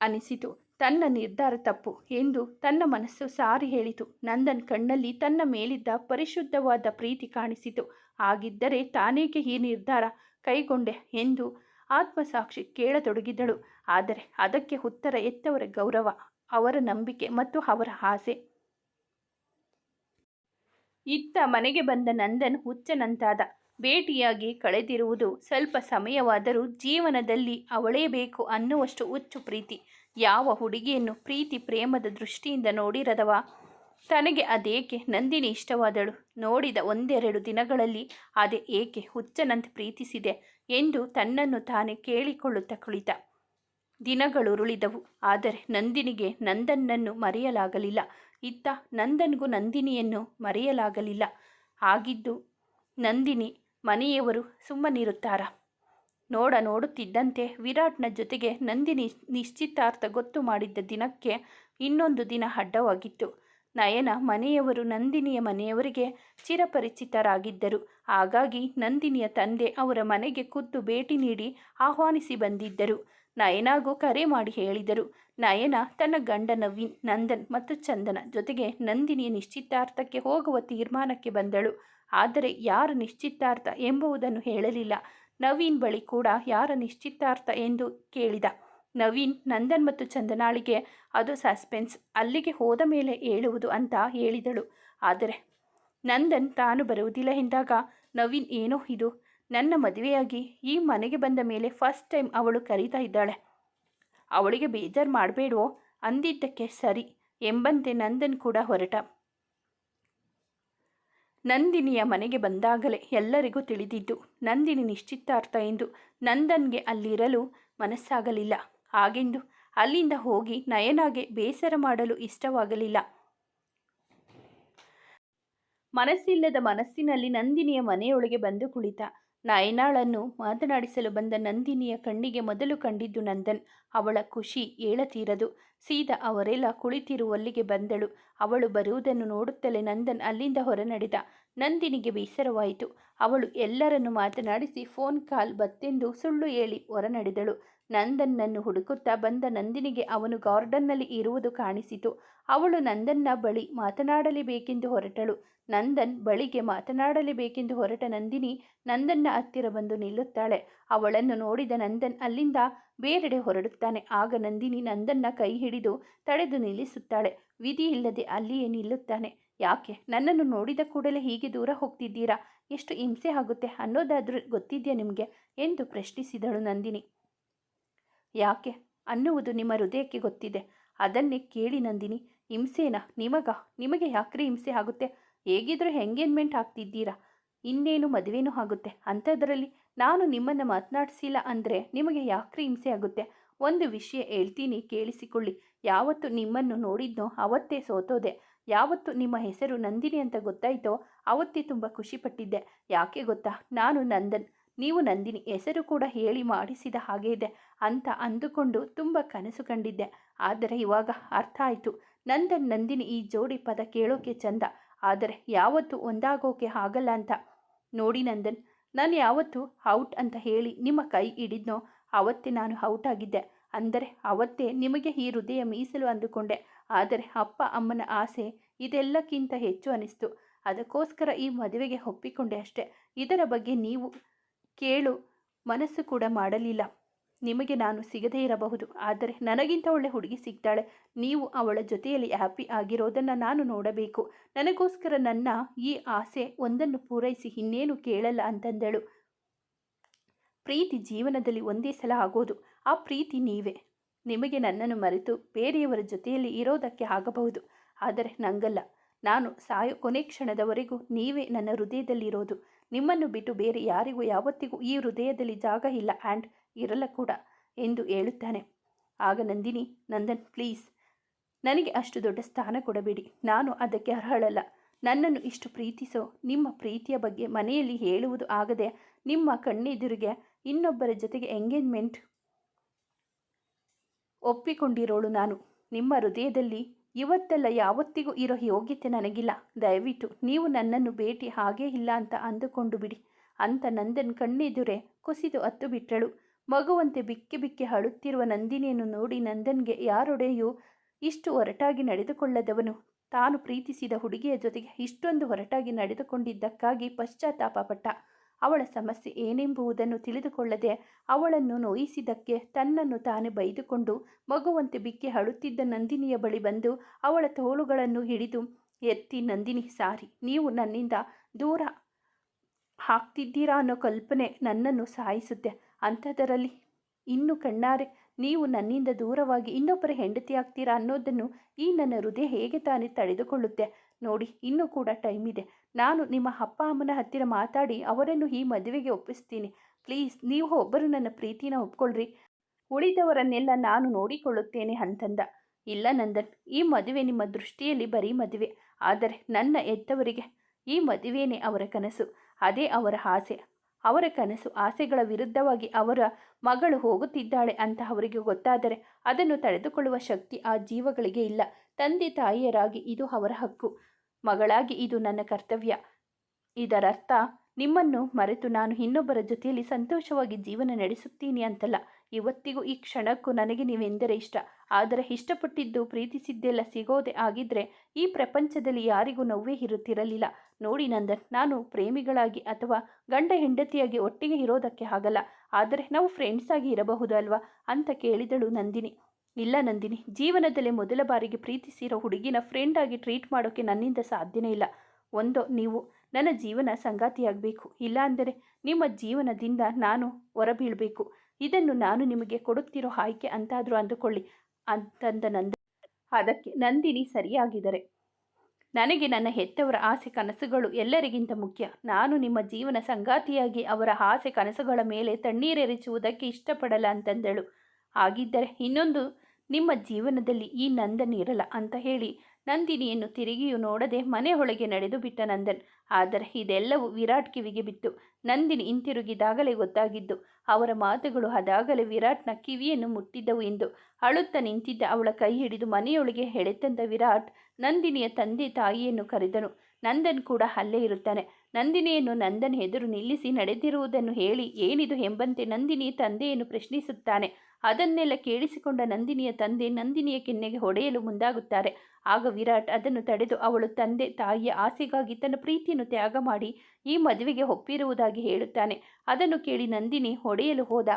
S1: ಅನಿಸಿತು. ತನ್ನ ನಿರ್ಧಾರ ತಪ್ಪು ಎಂದು ತನ್ನ ಮನಸ್ಸು ಸಾರಿ ಹೇಳಿತು. ನಂದನ್ ಕಣ್ಣಲ್ಲಿ ತನ್ನ ಮೇಲಿದ್ದ ಪರಿಶುದ್ಧವಾದ ಪ್ರೀತಿ ಕಾಣಿಸಿತು. ಹಾಗಿದ್ದರೆ ತಾನೇಕೆ ಈ ನಿರ್ಧಾರ ಕೈಗೊಂಡೆ ಎಂದು ಆತ್ಮಸಾಕ್ಷಿ ಕೇಳತೊಡಗಿದಳು. ಆದರೆ ಅದಕ್ಕೆ ಉತ್ತರ ಎತ್ತವರ ಗೌರವ, ಅವರ ನಂಬಿಕೆ ಮತ್ತು ಅವರ ಆಸೆ. ಇತ್ತ ಮನೆಗೆ ಬಂದ ನಂದನ್ ಹುಚ್ಚನಂತಾದ. ಭೇಟಿಯಾಗಿ ಕಳೆದಿರುವುದು ಸ್ವಲ್ಪ ಸಮಯವಾದರೂ ಜೀವನದಲ್ಲಿ ಅವಳೇ ಬೇಕು ಅನ್ನುವಷ್ಟು ಹುಚ್ಚು ಪ್ರೀತಿ. ಯಾವ ಹುಡುಗಿಯನ್ನು ಪ್ರೀತಿ ಪ್ರೇಮದ ದೃಷ್ಟಿಯಿಂದ ನೋಡಿರದವ? ತನಗೆ ಅದೇಕೆ ನಂದಿನಿ ಇಷ್ಟವಾದಳು? ನೋಡಿದ ಒಂದೆರಡು ದಿನಗಳಲ್ಲಿ ಅದೇ ಏಕೆ ಹುಚ್ಚನಂತೆ ಪ್ರೀತಿಸಿದೆ ಎಂದು ತನ್ನನ್ನು ತಾನೇ ಕೇಳಿಕೊಳ್ಳುತ್ತಾ ಕುಳಿತ. ದಿನಗಳುರುಳಿದವು ಆದರೆ ನಂದಿನಿಗೆ ನಂದನನ್ನು ಮರೆಯಲಾಗಲಿಲ್ಲ. ಇತ್ತ ನಂದನ್ಗೂ ನಂದಿನಿಯನ್ನು ಮರೆಯಲಾಗಲಿಲ್ಲ. ಆಗಿದ್ದು ನಂದಿನಿ ಮನೆಯವರು ಸುಮ್ಮನಿರುತ್ತಾರ? ನೋಡ ನೋಡುತ್ತಿದ್ದಂತೆ ವಿರಾಟ್ನ ಜೊತೆಗೆ ನಂದಿನಿ ನಿಶ್ಚಿತಾರ್ಥ ಗೊತ್ತು ಮಾಡಿದ್ದ ದಿನಕ್ಕೆ ಇನ್ನೊಂದು ದಿನ ಅಡ್ಡವಾಗಿತ್ತು. ನಯನ ಮನೆಯವರು ನಂದಿನಿಯ ಮನೆಯವರಿಗೆ ಚಿರಪರಿಚಿತರಾಗಿದ್ದರು. ಹಾಗಾಗಿ ನಂದಿನಿಯ ತಂದೆ ಅವರ ಮನೆಗೆ ಖುದ್ದು ಭೇಟಿ ನೀಡಿ ಆಹ್ವಾನಿಸಿ ಬಂದಿದ್ದರು. ನಯನಾಗೂ ಕರೆ ಮಾಡಿ ಹೇಳಿದರು. ನಯನ ತನ್ನ ಗಂಡ ನವೀನ್ ನಂದನ್ ಮತ್ತು ಚಂದನ ಜೊತೆಗೆ ನಂದಿನಿಯ ನಿಶ್ಚಿತಾರ್ಥಕ್ಕೆ ಹೋಗುವ ತೀರ್ಮಾನಕ್ಕೆ ಬಂದಳು. ಆದರೆ ಯಾರ ನಿಶ್ಚಿತಾರ್ಥ ಎಂಬುದನ್ನು ಹೇಳಲಿಲ್ಲ. ನವೀನ್ ಬಳಿ ಕೂಡ ಯಾರ ನಿಶ್ಚಿತಾರ್ಥ ಎಂದು ಕೇಳಿದ. ನವೀನ್, ನಂದನ್ ಮತ್ತು ಚಂದನಾಳಿಗೆ ಅದು ಸಸ್ಪೆನ್ಸ್, ಅಲ್ಲಿಗೆ ಹೋದ ಮೇಲೆ ಹೇಳುವುದು ಅಂತ ಹೇಳಿದಳು. ಆದರೆ ನಂದನ್ ತಾನು ಬರುವುದಿಲ್ಲ ಎಂದಾಗ ನವೀನ್, ಏನೋ ಇದು? ನನ್ನ ಮದುವೆಯಾಗಿ ಈ ಮನೆಗೆ ಬಂದ ಮೇಲೆ ಫಸ್ಟ್ ಟೈಮ್ ಅವಳು ಕರೀತಾ ಇದ್ದಾಳೆ. ಅವಳಿಗೆ ಬೇಜಾರು ಮಾಡಬೇಡೋ ಅಂದಿದ್ದಕ್ಕೆ ಸರಿ ಎಂಬಂತೆ ನಂದನ್ ಕೂಡ ಹೊರಟ. ನಂದಿನಿಯ ಮನೆಗೆ ಬಂದಾಗಲೇ ಎಲ್ಲರಿಗೂ ತಿಳಿದಿದ್ದು, ನಂದಿನಿ ನಿಶ್ಚಿತಾರ್ಥ ಎಂದು ನಂದನ್ಗೆ ಅಲ್ಲಿರಲು ಮನಸ್ಸಾಗಲಿಲ್ಲ. ಹಾಗೆಂದು ಅಲ್ಲಿಂದ ಹೋಗಿ ನಯನಾಗೆ ಬೇಸರ ಮಾಡಲು ಇಷ್ಟವಾಗಲಿಲ್ಲ. ಮನಸ್ಸಿಲ್ಲದ ಮನಸ್ಸಿನಲ್ಲಿ ನಂದಿನಿಯ ಮನೆಯೊಳಗೆ ಬಂದು ಕುಳಿತ. ನಯನಾಳನ್ನು ಮಾತನಾಡಿಸಲು ಬಂದ ನಂದಿನಿಯ ಕಣ್ಣಿಗೆ ಮೊದಲು ಕಂಡಿದ್ದು ನಂದನ್. ಅವಳ ಖುಷಿ ಏಳತೀರದು. ಸೀದಾ ಅವರೆಲ್ಲ ಕುಳಿತಿರುವಲ್ಲಿಗೆ ಬಂದಳು. ಅವಳು ಬರುವುದನ್ನು ನೋಡುತ್ತಲೇ ನಂದನ್ ಅಲ್ಲಿಂದ ಹೊರ ನಡೆದ ನಂದಿನಿಗೆ ಬೇಸರವಾಯಿತು. ಅವಳು ಎಲ್ಲರನ್ನು ಮಾತನಾಡಿಸಿ ಫೋನ್ ಕಾಲ್ ಬತ್ತೆಂದು ಸುಳ್ಳು ಹೇಳಿ ಹೊರ ನಡೆದಳು ನಂದನ್ನನ್ನು ಹುಡುಕುತ್ತಾ ಬಂದ ನಂದಿನಿಗೆ ಅವನು ಗಾರ್ಡನ್ನಲ್ಲಿ ಇರುವುದು ಕಾಣಿಸಿತು. ಅವಳು ನಂದನ್ನ ಬಳಿ ಮಾತನಾಡಲೇಬೇಕೆಂದು ಹೊರಟಳು. ನಂದನ್ ಬಳಿಗೆ ಮಾತನಾಡಲೇಬೇಕೆಂದು ಹೊರಟ ನಂದಿನಿ ನಂದನ್ನ ಹತ್ತಿರ ಬಂದು ನಿಲ್ಲುತ್ತಾಳೆ. ಅವಳನ್ನು ನೋಡಿದ ನಂದನ್ ಅಲ್ಲಿಂದ ಬೇರೆಡೆ ಹೊರಡುತ್ತಾನೆ. ಆಗ ನಂದಿನಿ ನಂದನ್ನ ಕೈ ಹಿಡಿದು ತಡೆದು ನಿಲ್ಲಿಸುತ್ತಾಳೆ. ವಿಧಿ ಇಲ್ಲದೆ ಅಲ್ಲಿಯೇ ನಿಲ್ಲುತ್ತಾನೆ. ಯಾಕೆ? ನನ್ನನ್ನು ನೋಡಿದ ಕೂಡಲೇ ಹೀಗೆ ದೂರ ಹೋಗ್ತಿದ್ದೀರಾ? ಎಷ್ಟು ಹಿಂಸೆ ಆಗುತ್ತೆ? ಅನ್ನೋದಾದ್ರೂ ಗೊತ್ತಿದೆಯಾ ನಿಮಗೆ? ಎಂದು ಪ್ರಶ್ನಿಸಿದಳು ನಂದಿನಿ. ಯಾಕೆ? ಅನ್ನುವುದು ನಿಮ್ಮ ಹೃದಯಕ್ಕೆ ಗೊತ್ತಿದೆ. ಅದನ್ನೇ ಕೇಳಿ ನಂದಿನಿ. ಹಿಂಸೆನಾ? ನಿಮಗ? ನಿಮಗೆ ಯಾಕ್ರಿ ಹಿಂಸೆ ಆಗುತ್ತೆ? ಹೇಗಿದ್ರೂ ಎಂಗೇಜ್ಮೆಂಟ್ ಆಗ್ತಿದ್ದೀರಾ? ಇನ್ನೇನು ಮದುವೆನೂ ಆಗುತ್ತೆ. ಅಂಥದ್ರಲ್ಲಿ ನಾನು ನಿಮ್ಮನ್ನು ಮಾತನಾಡಿಸಿಲ್ಲ ಅಂದರೆ ನಿಮಗೆ ಯಾಕ್ರಿ ಹಿಂಸೆ ಆಗುತ್ತೆ? ಒಂದು ವಿಷಯ ಹೇಳ್ತೀನಿ, ಕೇಳಿಸಿಕೊಳ್ಳಿ. ಯಾವತ್ತು ನಿಮ್ಮನ್ನು ನೋಡಿದ್ನೋ ಅವತ್ತೇ ಸೋತೋದೆ. ಯಾವತ್ತು ನಿಮ್ಮ ಹೆಸರು ನಂದಿನಿ ಅಂತ ಗೊತ್ತಾಯಿತೋ ಅವತ್ತೇ ತುಂಬ ಖುಷಿಪಟ್ಟಿದ್ದೆ ಯಾಕೆ ಗೊತ್ತಾ? ನಾನು ನಂದನ್. ನೀವು ನಂದಿನಿ ಹೆಸರು ಕೂಡ ಹೇಳಿ ಮಾಡಿಸಿದ ಹಾಗೆ ಇದೆ ಅಂತ ಅಂದುಕೊಂಡು ತುಂಬ ಕನಸು ಕಂಡಿದ್ದೆ. ಆದರೆ ಇವಾಗ ಅರ್ಥ ಆಯಿತು. ನಂದನ್ ನಂದಿನಿ ಈ ಜೋಡಿ ಪದ ಕೇಳೋಕೆ ಚಂದ. ಆದರೆ ಯಾವತ್ತೂ ಒಂದಾಗೋಕೆ ಆಗಲ್ಲ ಅಂತ. ನೋಡಿ ನಂದನ್, ನಾನು ಯಾವತ್ತು ಔಟ್ ಅಂತ ಹೇಳಿ ನಿಮ್ಮ ಕೈ ಹಿಡಿದ್ನೋ ಅವತ್ತೇ ನಾನು ಔಟ್ ಆಗಿದ್ದೆ. ಅಂದರೆ ಅವತ್ತೇ ನಿಮಗೆ ಈ ಹೃದಯ ಮೀಸಲು ಅಂದುಕೊಂಡೆ. ಆದರೆ ಅಪ್ಪ ಅಮ್ಮನ ಆಸೆ ಇದೆಲ್ಲಕ್ಕಿಂತ ಹೆಚ್ಚು ಅನಿಸ್ತು. ಅದಕ್ಕೋಸ್ಕರ ಈ ಮದುವೆಗೆ ಒಪ್ಪಿಕೊಂಡೆ ಅಷ್ಟೆ. ಇದರ ಬಗ್ಗೆ ನೀವು ಕೇಳು, ಮನಸ್ಸು ಕೂಡ ಮಾಡಲಿಲ್ಲ. ನಿಮಗೆ ನಾನು ಸಿಗದೇ ಇರಬಹುದು. ಆದರೆ ನನಗಿಂತ ಒಳ್ಳೆ ಹುಡುಗಿ ಸಿಗ್ತಾಳೆ. ನೀವು ಅವಳ ಜೊತೆಯಲ್ಲಿ ಹ್ಯಾಪಿ ಆಗಿರೋದನ್ನು ನಾನು ನೋಡಬೇಕು. ನನಗೋಸ್ಕರ ನನ್ನ ಈ ಆಸೆ ಒಂದನ್ನು ಪೂರೈಸಿ, ಇನ್ನೇನು ಕೇಳಲ್ಲ ಅಂತಂದಳು. ಪ್ರೀತಿ ಜೀವನದಲ್ಲಿ ಒಂದೇ ಸಲ ಆಗೋದು. ಆ ಪ್ರೀತಿ ನೀವೇ. ನಿಮಗೆ ನನ್ನನ್ನು ಮರೆತು ಬೇರೆಯವರ ಜೊತೆಯಲ್ಲಿ ಇರೋದಕ್ಕೆ ಆಗಬಹುದು. ಆದರೆ ನಂಗಲ್ಲ. ನಾನು ಸಾಯೋ ಕೊನೆ ಕ್ಷಣದವರೆಗೂ ನೀವೇ ನನ್ನ ಹೃದಯದಲ್ಲಿರೋದು. ನಿಮ್ಮನ್ನು ಬಿಟ್ಟು ಬೇರೆ ಯಾರಿಗೂ ಯಾವತ್ತಿಗೂ ಈ ಹೃದಯದಲ್ಲಿ ಜಾಗ ಇಲ್ಲ. ಆ್ಯಂಡ್ ಇರಲ್ಲ ಕೂಡ ಎಂದು ಹೇಳುತ್ತಾನೆ. ಆಗ ನಂದಿನಿ, ನಂದನ್ ಪ್ಲೀಸ್ ನನಗೆ ಅಷ್ಟು ದೊಡ್ಡ ಸ್ಥಾನ ಕೊಡಬೇಡಿ. ನಾನು ಅದಕ್ಕೆ ಅರ್ಹಳಲ್ಲ. ನನ್ನನ್ನು ಇಷ್ಟು ಪ್ರೀತಿಸೋ ನಿಮ್ಮ ಪ್ರೀತಿಯ ಬಗ್ಗೆ ಮನೆಯಲ್ಲಿ ಹೇಳುವುದು ಆಗದೆ ನಿಮ್ಮ ಕಣ್ಣೆದುರಿಗೆ ಇನ್ನೊಬ್ಬರ ಜೊತೆಗೆ ಎಂಗೇಜ್ಮೆಂಟ್ ಒಪ್ಪಿಕೊಂಡಿರೋಳು ನಾನು. ನಿಮ್ಮ ಹೃದಯದಲ್ಲಿ ಇವತ್ತೆಲ್ಲ ಯಾವತ್ತಿಗೂ ಇರೋ ಯೋಗ್ಯತೆ ನನಗಿಲ್ಲ. ದಯವಿಟ್ಟು ನೀವು ನನ್ನನ್ನು ಭೇಟಿ ಹಾಗೇ ಇಲ್ಲ ಅಂತ ಅಂದುಕೊಂಡು ಬಿಡಿ. ಅಂತ ನಂದನ್ ಕಣ್ಣೆದುರೆ ಕುಸಿದು ಹತ್ತು ಬಿಟ್ಟಳು ಮಗುವಂತೆ ಬಿಕ್ಕಿ ಬಿಕ್ಕಿ ಅಳುತ್ತಿರುವ ನಂದಿನಿಯನ್ನು ನೋಡಿ ನಂದನ್ಗೆ ಯಾರೊಡೆಯೂ ಇಷ್ಟು ಹೊರಟಾಗಿ ನಡೆದುಕೊಳ್ಳದವನು? ತಾನು ಪ್ರೀತಿಸಿದ ಹುಡುಗಿಯ ಜೊತೆಗೆ ಇಷ್ಟೊಂದು ಹೊರಟಾಗಿ ನಡೆದುಕೊಂಡಿದ್ದಕ್ಕಾಗಿ ಪಶ್ಚಾತ್ತಾಪಪಟ್ಟ ಅವಳ ಸಮಸ್ಯೆ ಏನೆಂಬುದನ್ನು ತಿಳಿದುಕೊಳ್ಳದೆ ಅವಳನ್ನು ನೋಯಿಸಿದ್ದಕ್ಕೆ ತನ್ನನ್ನು ತಾನೇ ಬೈದುಕೊಂಡು ಮಗುವಂತೆ ಬಿಕ್ಕಿ ಅಳುತ್ತಿದ್ದ ನಂದಿನಿಯ ಬಳಿ ಬಂದು ಅವಳ ತೋಳುಗಳನ್ನು ಹಿಡಿದು, ಎತ್ತಿ ನಂದಿನಿ, ಸಾರಿ, ನೀವು ನನ್ನಿಂದ ದೂರ ಹಾಕ್ತಿದ್ದೀರಾ ಅನ್ನೋ ಕಲ್ಪನೆ ನನ್ನನ್ನು ಸಾಯಿಸುತ್ತೆ. ಅಂಥದರಲ್ಲಿ? ಇನ್ನು ಕಣ್ಣಾರೆ, ನೀವು ನನ್ನಿಂದ ದೂರವಾಗಿ ಇನ್ನೊಬ್ಬರ ಹೆಂಡತಿ ಆಗ್ತೀರಾ ಅನ್ನೋದನ್ನು ಈ ನನ್ನ ಹೃದಯ ಹೇಗೆ ತಾನೇ ತಡೆದುಕೊಳ್ಳುತ್ತೆ? ನೋಡಿ, ಇನ್ನೂ ಕೂಡ ಟೈಮ್ ಇದೆ. ನಾನು ನಿಮ್ಮ ಅಪ್ಪ ಅಮ್ಮನ ಹತ್ತಿರ ಮಾತಾಡಿ ಅವರನ್ನು ಈ ಮದುವೆಗೆ ಒಪ್ಪಿಸ್ತೀನಿ. ಪ್ಲೀಸ್, ನೀವು ಒಬ್ಬರು ನನ್ನ ಪ್ರೀತಿನ ಒಪ್ಕೊಳ್ರಿ. ಉಳಿದವರನ್ನೆಲ್ಲ ನಾನು ನೋಡಿಕೊಳ್ಳುತ್ತೇನೆ ಅಂತಂದ. ಇಲ್ಲ ನಂದನ್, ಈ ಮದುವೆ ನಿಮ್ಮ ದೃಷ್ಟಿಯಲ್ಲಿ ಬರೀ ಮದುವೆ. ಆದರೆ ನನ್ನ ಎದ್ದವರಿಗೆ ಈ ಮದುವೆನೇ ಅವರ ಕನಸು. ಅದೇ ಅವರ ಆಸೆ. ಅವರ ಕನಸು ಆಸೆಗಳ ವಿರುದ್ಧವಾಗಿ ಅವರ ಮಗಳು ಹೋಗುತ್ತಿದ್ದಾಳೆ ಅಂತ ಅವರಿಗೆ ಗೊತ್ತಾದರೆ ಅದನ್ನು ತಡೆದುಕೊಳ್ಳುವ ಶಕ್ತಿ ಆ ಜೀವಗಳಿಗೆ ಇಲ್ಲ. ತಂದೆ ತಾಯಿಯರಾಗಿ ಇದು ಅವರ ಹಕ್ಕು. ಮಗಳಾಗಿ ಇದು ನನ್ನ ಕರ್ತವ್ಯ. ಇದರರ್ಥ ನಿಮ್ಮನ್ನು ಮರೆತು ನಾನು ಇನ್ನೊಬ್ಬರ ಜೊತೆಯಲ್ಲಿ ಸಂತೋಷವಾಗಿ ಜೀವನ ನಡೆಸುತ್ತೀನಿ ಅಂತಲ್ಲ. ಇವತ್ತಿಗೂ ಈ ಕ್ಷಣಕ್ಕೂ ನನಗೆ ನೀವೆಂದರೆ ಇಷ್ಟ. ಆದರೆ ಇಷ್ಟಪಟ್ಟಿದ್ದು, ಪ್ರೀತಿಸಿದ್ದೆಲ್ಲ ಸಿಗೋದೆ ಆಗಿದ್ರೆ ಈ ಪ್ರಪಂಚದಲ್ಲಿ ಯಾರಿಗೂ ನೋವೇ ಇರುತ್ತಿರಲಿಲ್ಲ. ನೋಡಿ ನಂದನ್, ನಾನು ಪ್ರೇಮಿಗಳಾಗಿ ಅಥವಾ ಗಂಡ ಹೆಂಡತಿಯಾಗಿ ಒಟ್ಟಿಗೆ ಇರೋದಕ್ಕೆ ಆಗಲ್ಲ. ಆದರೆ ನಾವು ಫ್ರೆಂಡ್ಸ್ ಆಗಿ ಇರಬಹುದು ಅಲ್ವಾ ಅಂತ ಕೇಳಿದಳು ನಂದಿನಿ. ಇಲ್ಲ ನಂದಿನಿ, ಜೀವನದಲ್ಲೇ ಮೊದಲ ಬಾರಿಗೆ ಪ್ರೀತಿಸಿರೋ ಹುಡುಗಿನ ಫ್ರೆಂಡ್ ಆಗಿ ಟ್ರೀಟ್ ಮಾಡೋಕ್ಕೆ ನನ್ನಿಂದ ಸಾಧ್ಯನೇ ಇಲ್ಲ. ಒಂದೋ, ನೀವು ನನ್ನ ಜೀವನ ಸಂಗಾತಿಯಾಗಬೇಕು. ಇಲ್ಲಾಂದರೆ ನಿಮ್ಮ ಜೀವನದಿಂದ ನಾನು ಹೊರಬೀಳಬೇಕು. ಇದನ್ನು ನಾನು ನಿಮಗೆ ಕೊಡುತ್ತಿರೋ ಆಯ್ಕೆ ಅಂತಾದರೂ ಅಂದುಕೊಳ್ಳಿ ಅಂತಂದ ನಂದ ಅದಕ್ಕೆ ನಂದಿನಿ ಸರಿಯಾಗಿದ್ದಾರೆ ನನಗೆ ನನ್ನ ಹೆತ್ತವರ ಆಸೆ ಕನಸುಗಳು ಎಲ್ಲರಿಗಿಂತ ಮುಖ್ಯ. ನಾನು ನಿಮ್ಮ ಜೀವನ ಸಂಗಾತಿಯಾಗಿ ಅವರ ಆಸೆ ಕನಸುಗಳ ಮೇಲೆ ತಣ್ಣೀರೆರಿಸುವುದಕ್ಕೆ ಇಷ್ಟಪಡಲ್ಲ ಅಂತಂದಳು. ಹಾಗಿದ್ದರೆ ಇನ್ನೊಂದು ನಿಮ್ಮ ಜೀವನದಲ್ಲಿ ಈ ನಂದನಿರಲ್ಲ ಅಂತ ಹೇಳಿ ನಂದಿನಿಯನ್ನು ತಿರುಗಿಯೂ ನೋಡದೆ ಮನೆಯೊಳಗೆ ನಡೆದು ಬಿಟ್ಟ ನಂದನ್. ಆದರೆ ಇದೆಲ್ಲವೂ ವಿರಾಟ್ ಕಿವಿಗೆ ಬಿತ್ತು. ನಂದಿನಿ ಹಿಂತಿರುಗಿದಾಗಲೇ ಗೊತ್ತಾಗಿದ್ದು, ಅವರ ಮಾತುಗಳು ಅದಾಗಲೇ ವಿರಾಟ್ನ ಕಿವಿಯನ್ನು ಮುಟ್ಟಿದ್ದವು ಎಂದು. ಅಳುತ್ತಾ ನಿಂತಿದ್ದ ಅವಳ ಕೈ ಹಿಡಿದು ಮನೆಯೊಳಗೆ ಎಳೆತಂದ ವಿರಾಟ್ ನಂದಿನಿಯ ತಂದೆ ತಾಯಿಯನ್ನು ಕರೆದನು. ನಂದನ್ ಕೂಡ ಅಲ್ಲೇ ಇರುತ್ತಾನೆ. ನಂದಿನಿಯನ್ನು ನಂದನ್ ಎದುರು ನಿಲ್ಲಿಸಿ ನಡೆದಿರುವುದನ್ನು ಹೇಳಿ, ಏನಿದು ಎಂಬಂತೆ ನಂದಿನಿ ತಂದೆಯನ್ನು ಪ್ರಶ್ನಿಸುತ್ತಾನೆ. ಅದನ್ನೆಲ್ಲ ಕೇಳಿಸಿಕೊಂಡ ನಂದಿನಿಯ ತಂದೆ ನಂದಿನಿಯ ಕೆನ್ನೆಗೆ ಹೊಡೆಯಲು ಮುಂದಾಗುತ್ತಾರೆ. ಆಗ ವಿರಾಟ್ ಅದನ್ನು ತಡೆದು ಅವಳು ತಂದೆ ತಾಯಿಯ ಆಸೆಗಾಗಿ ತನ್ನ ಪ್ರೀತಿಯನ್ನು ತ್ಯಾಗ ಮಾಡಿ ಈ ಮದುವೆಗೆ ಒಪ್ಪಿರುವುದಾಗಿ ಹೇಳುತ್ತಾನೆ. ಅದನ್ನು ಕೇಳಿ ನಂದಿನಿ ಹೊಡೆಯಲು ಹೋದ.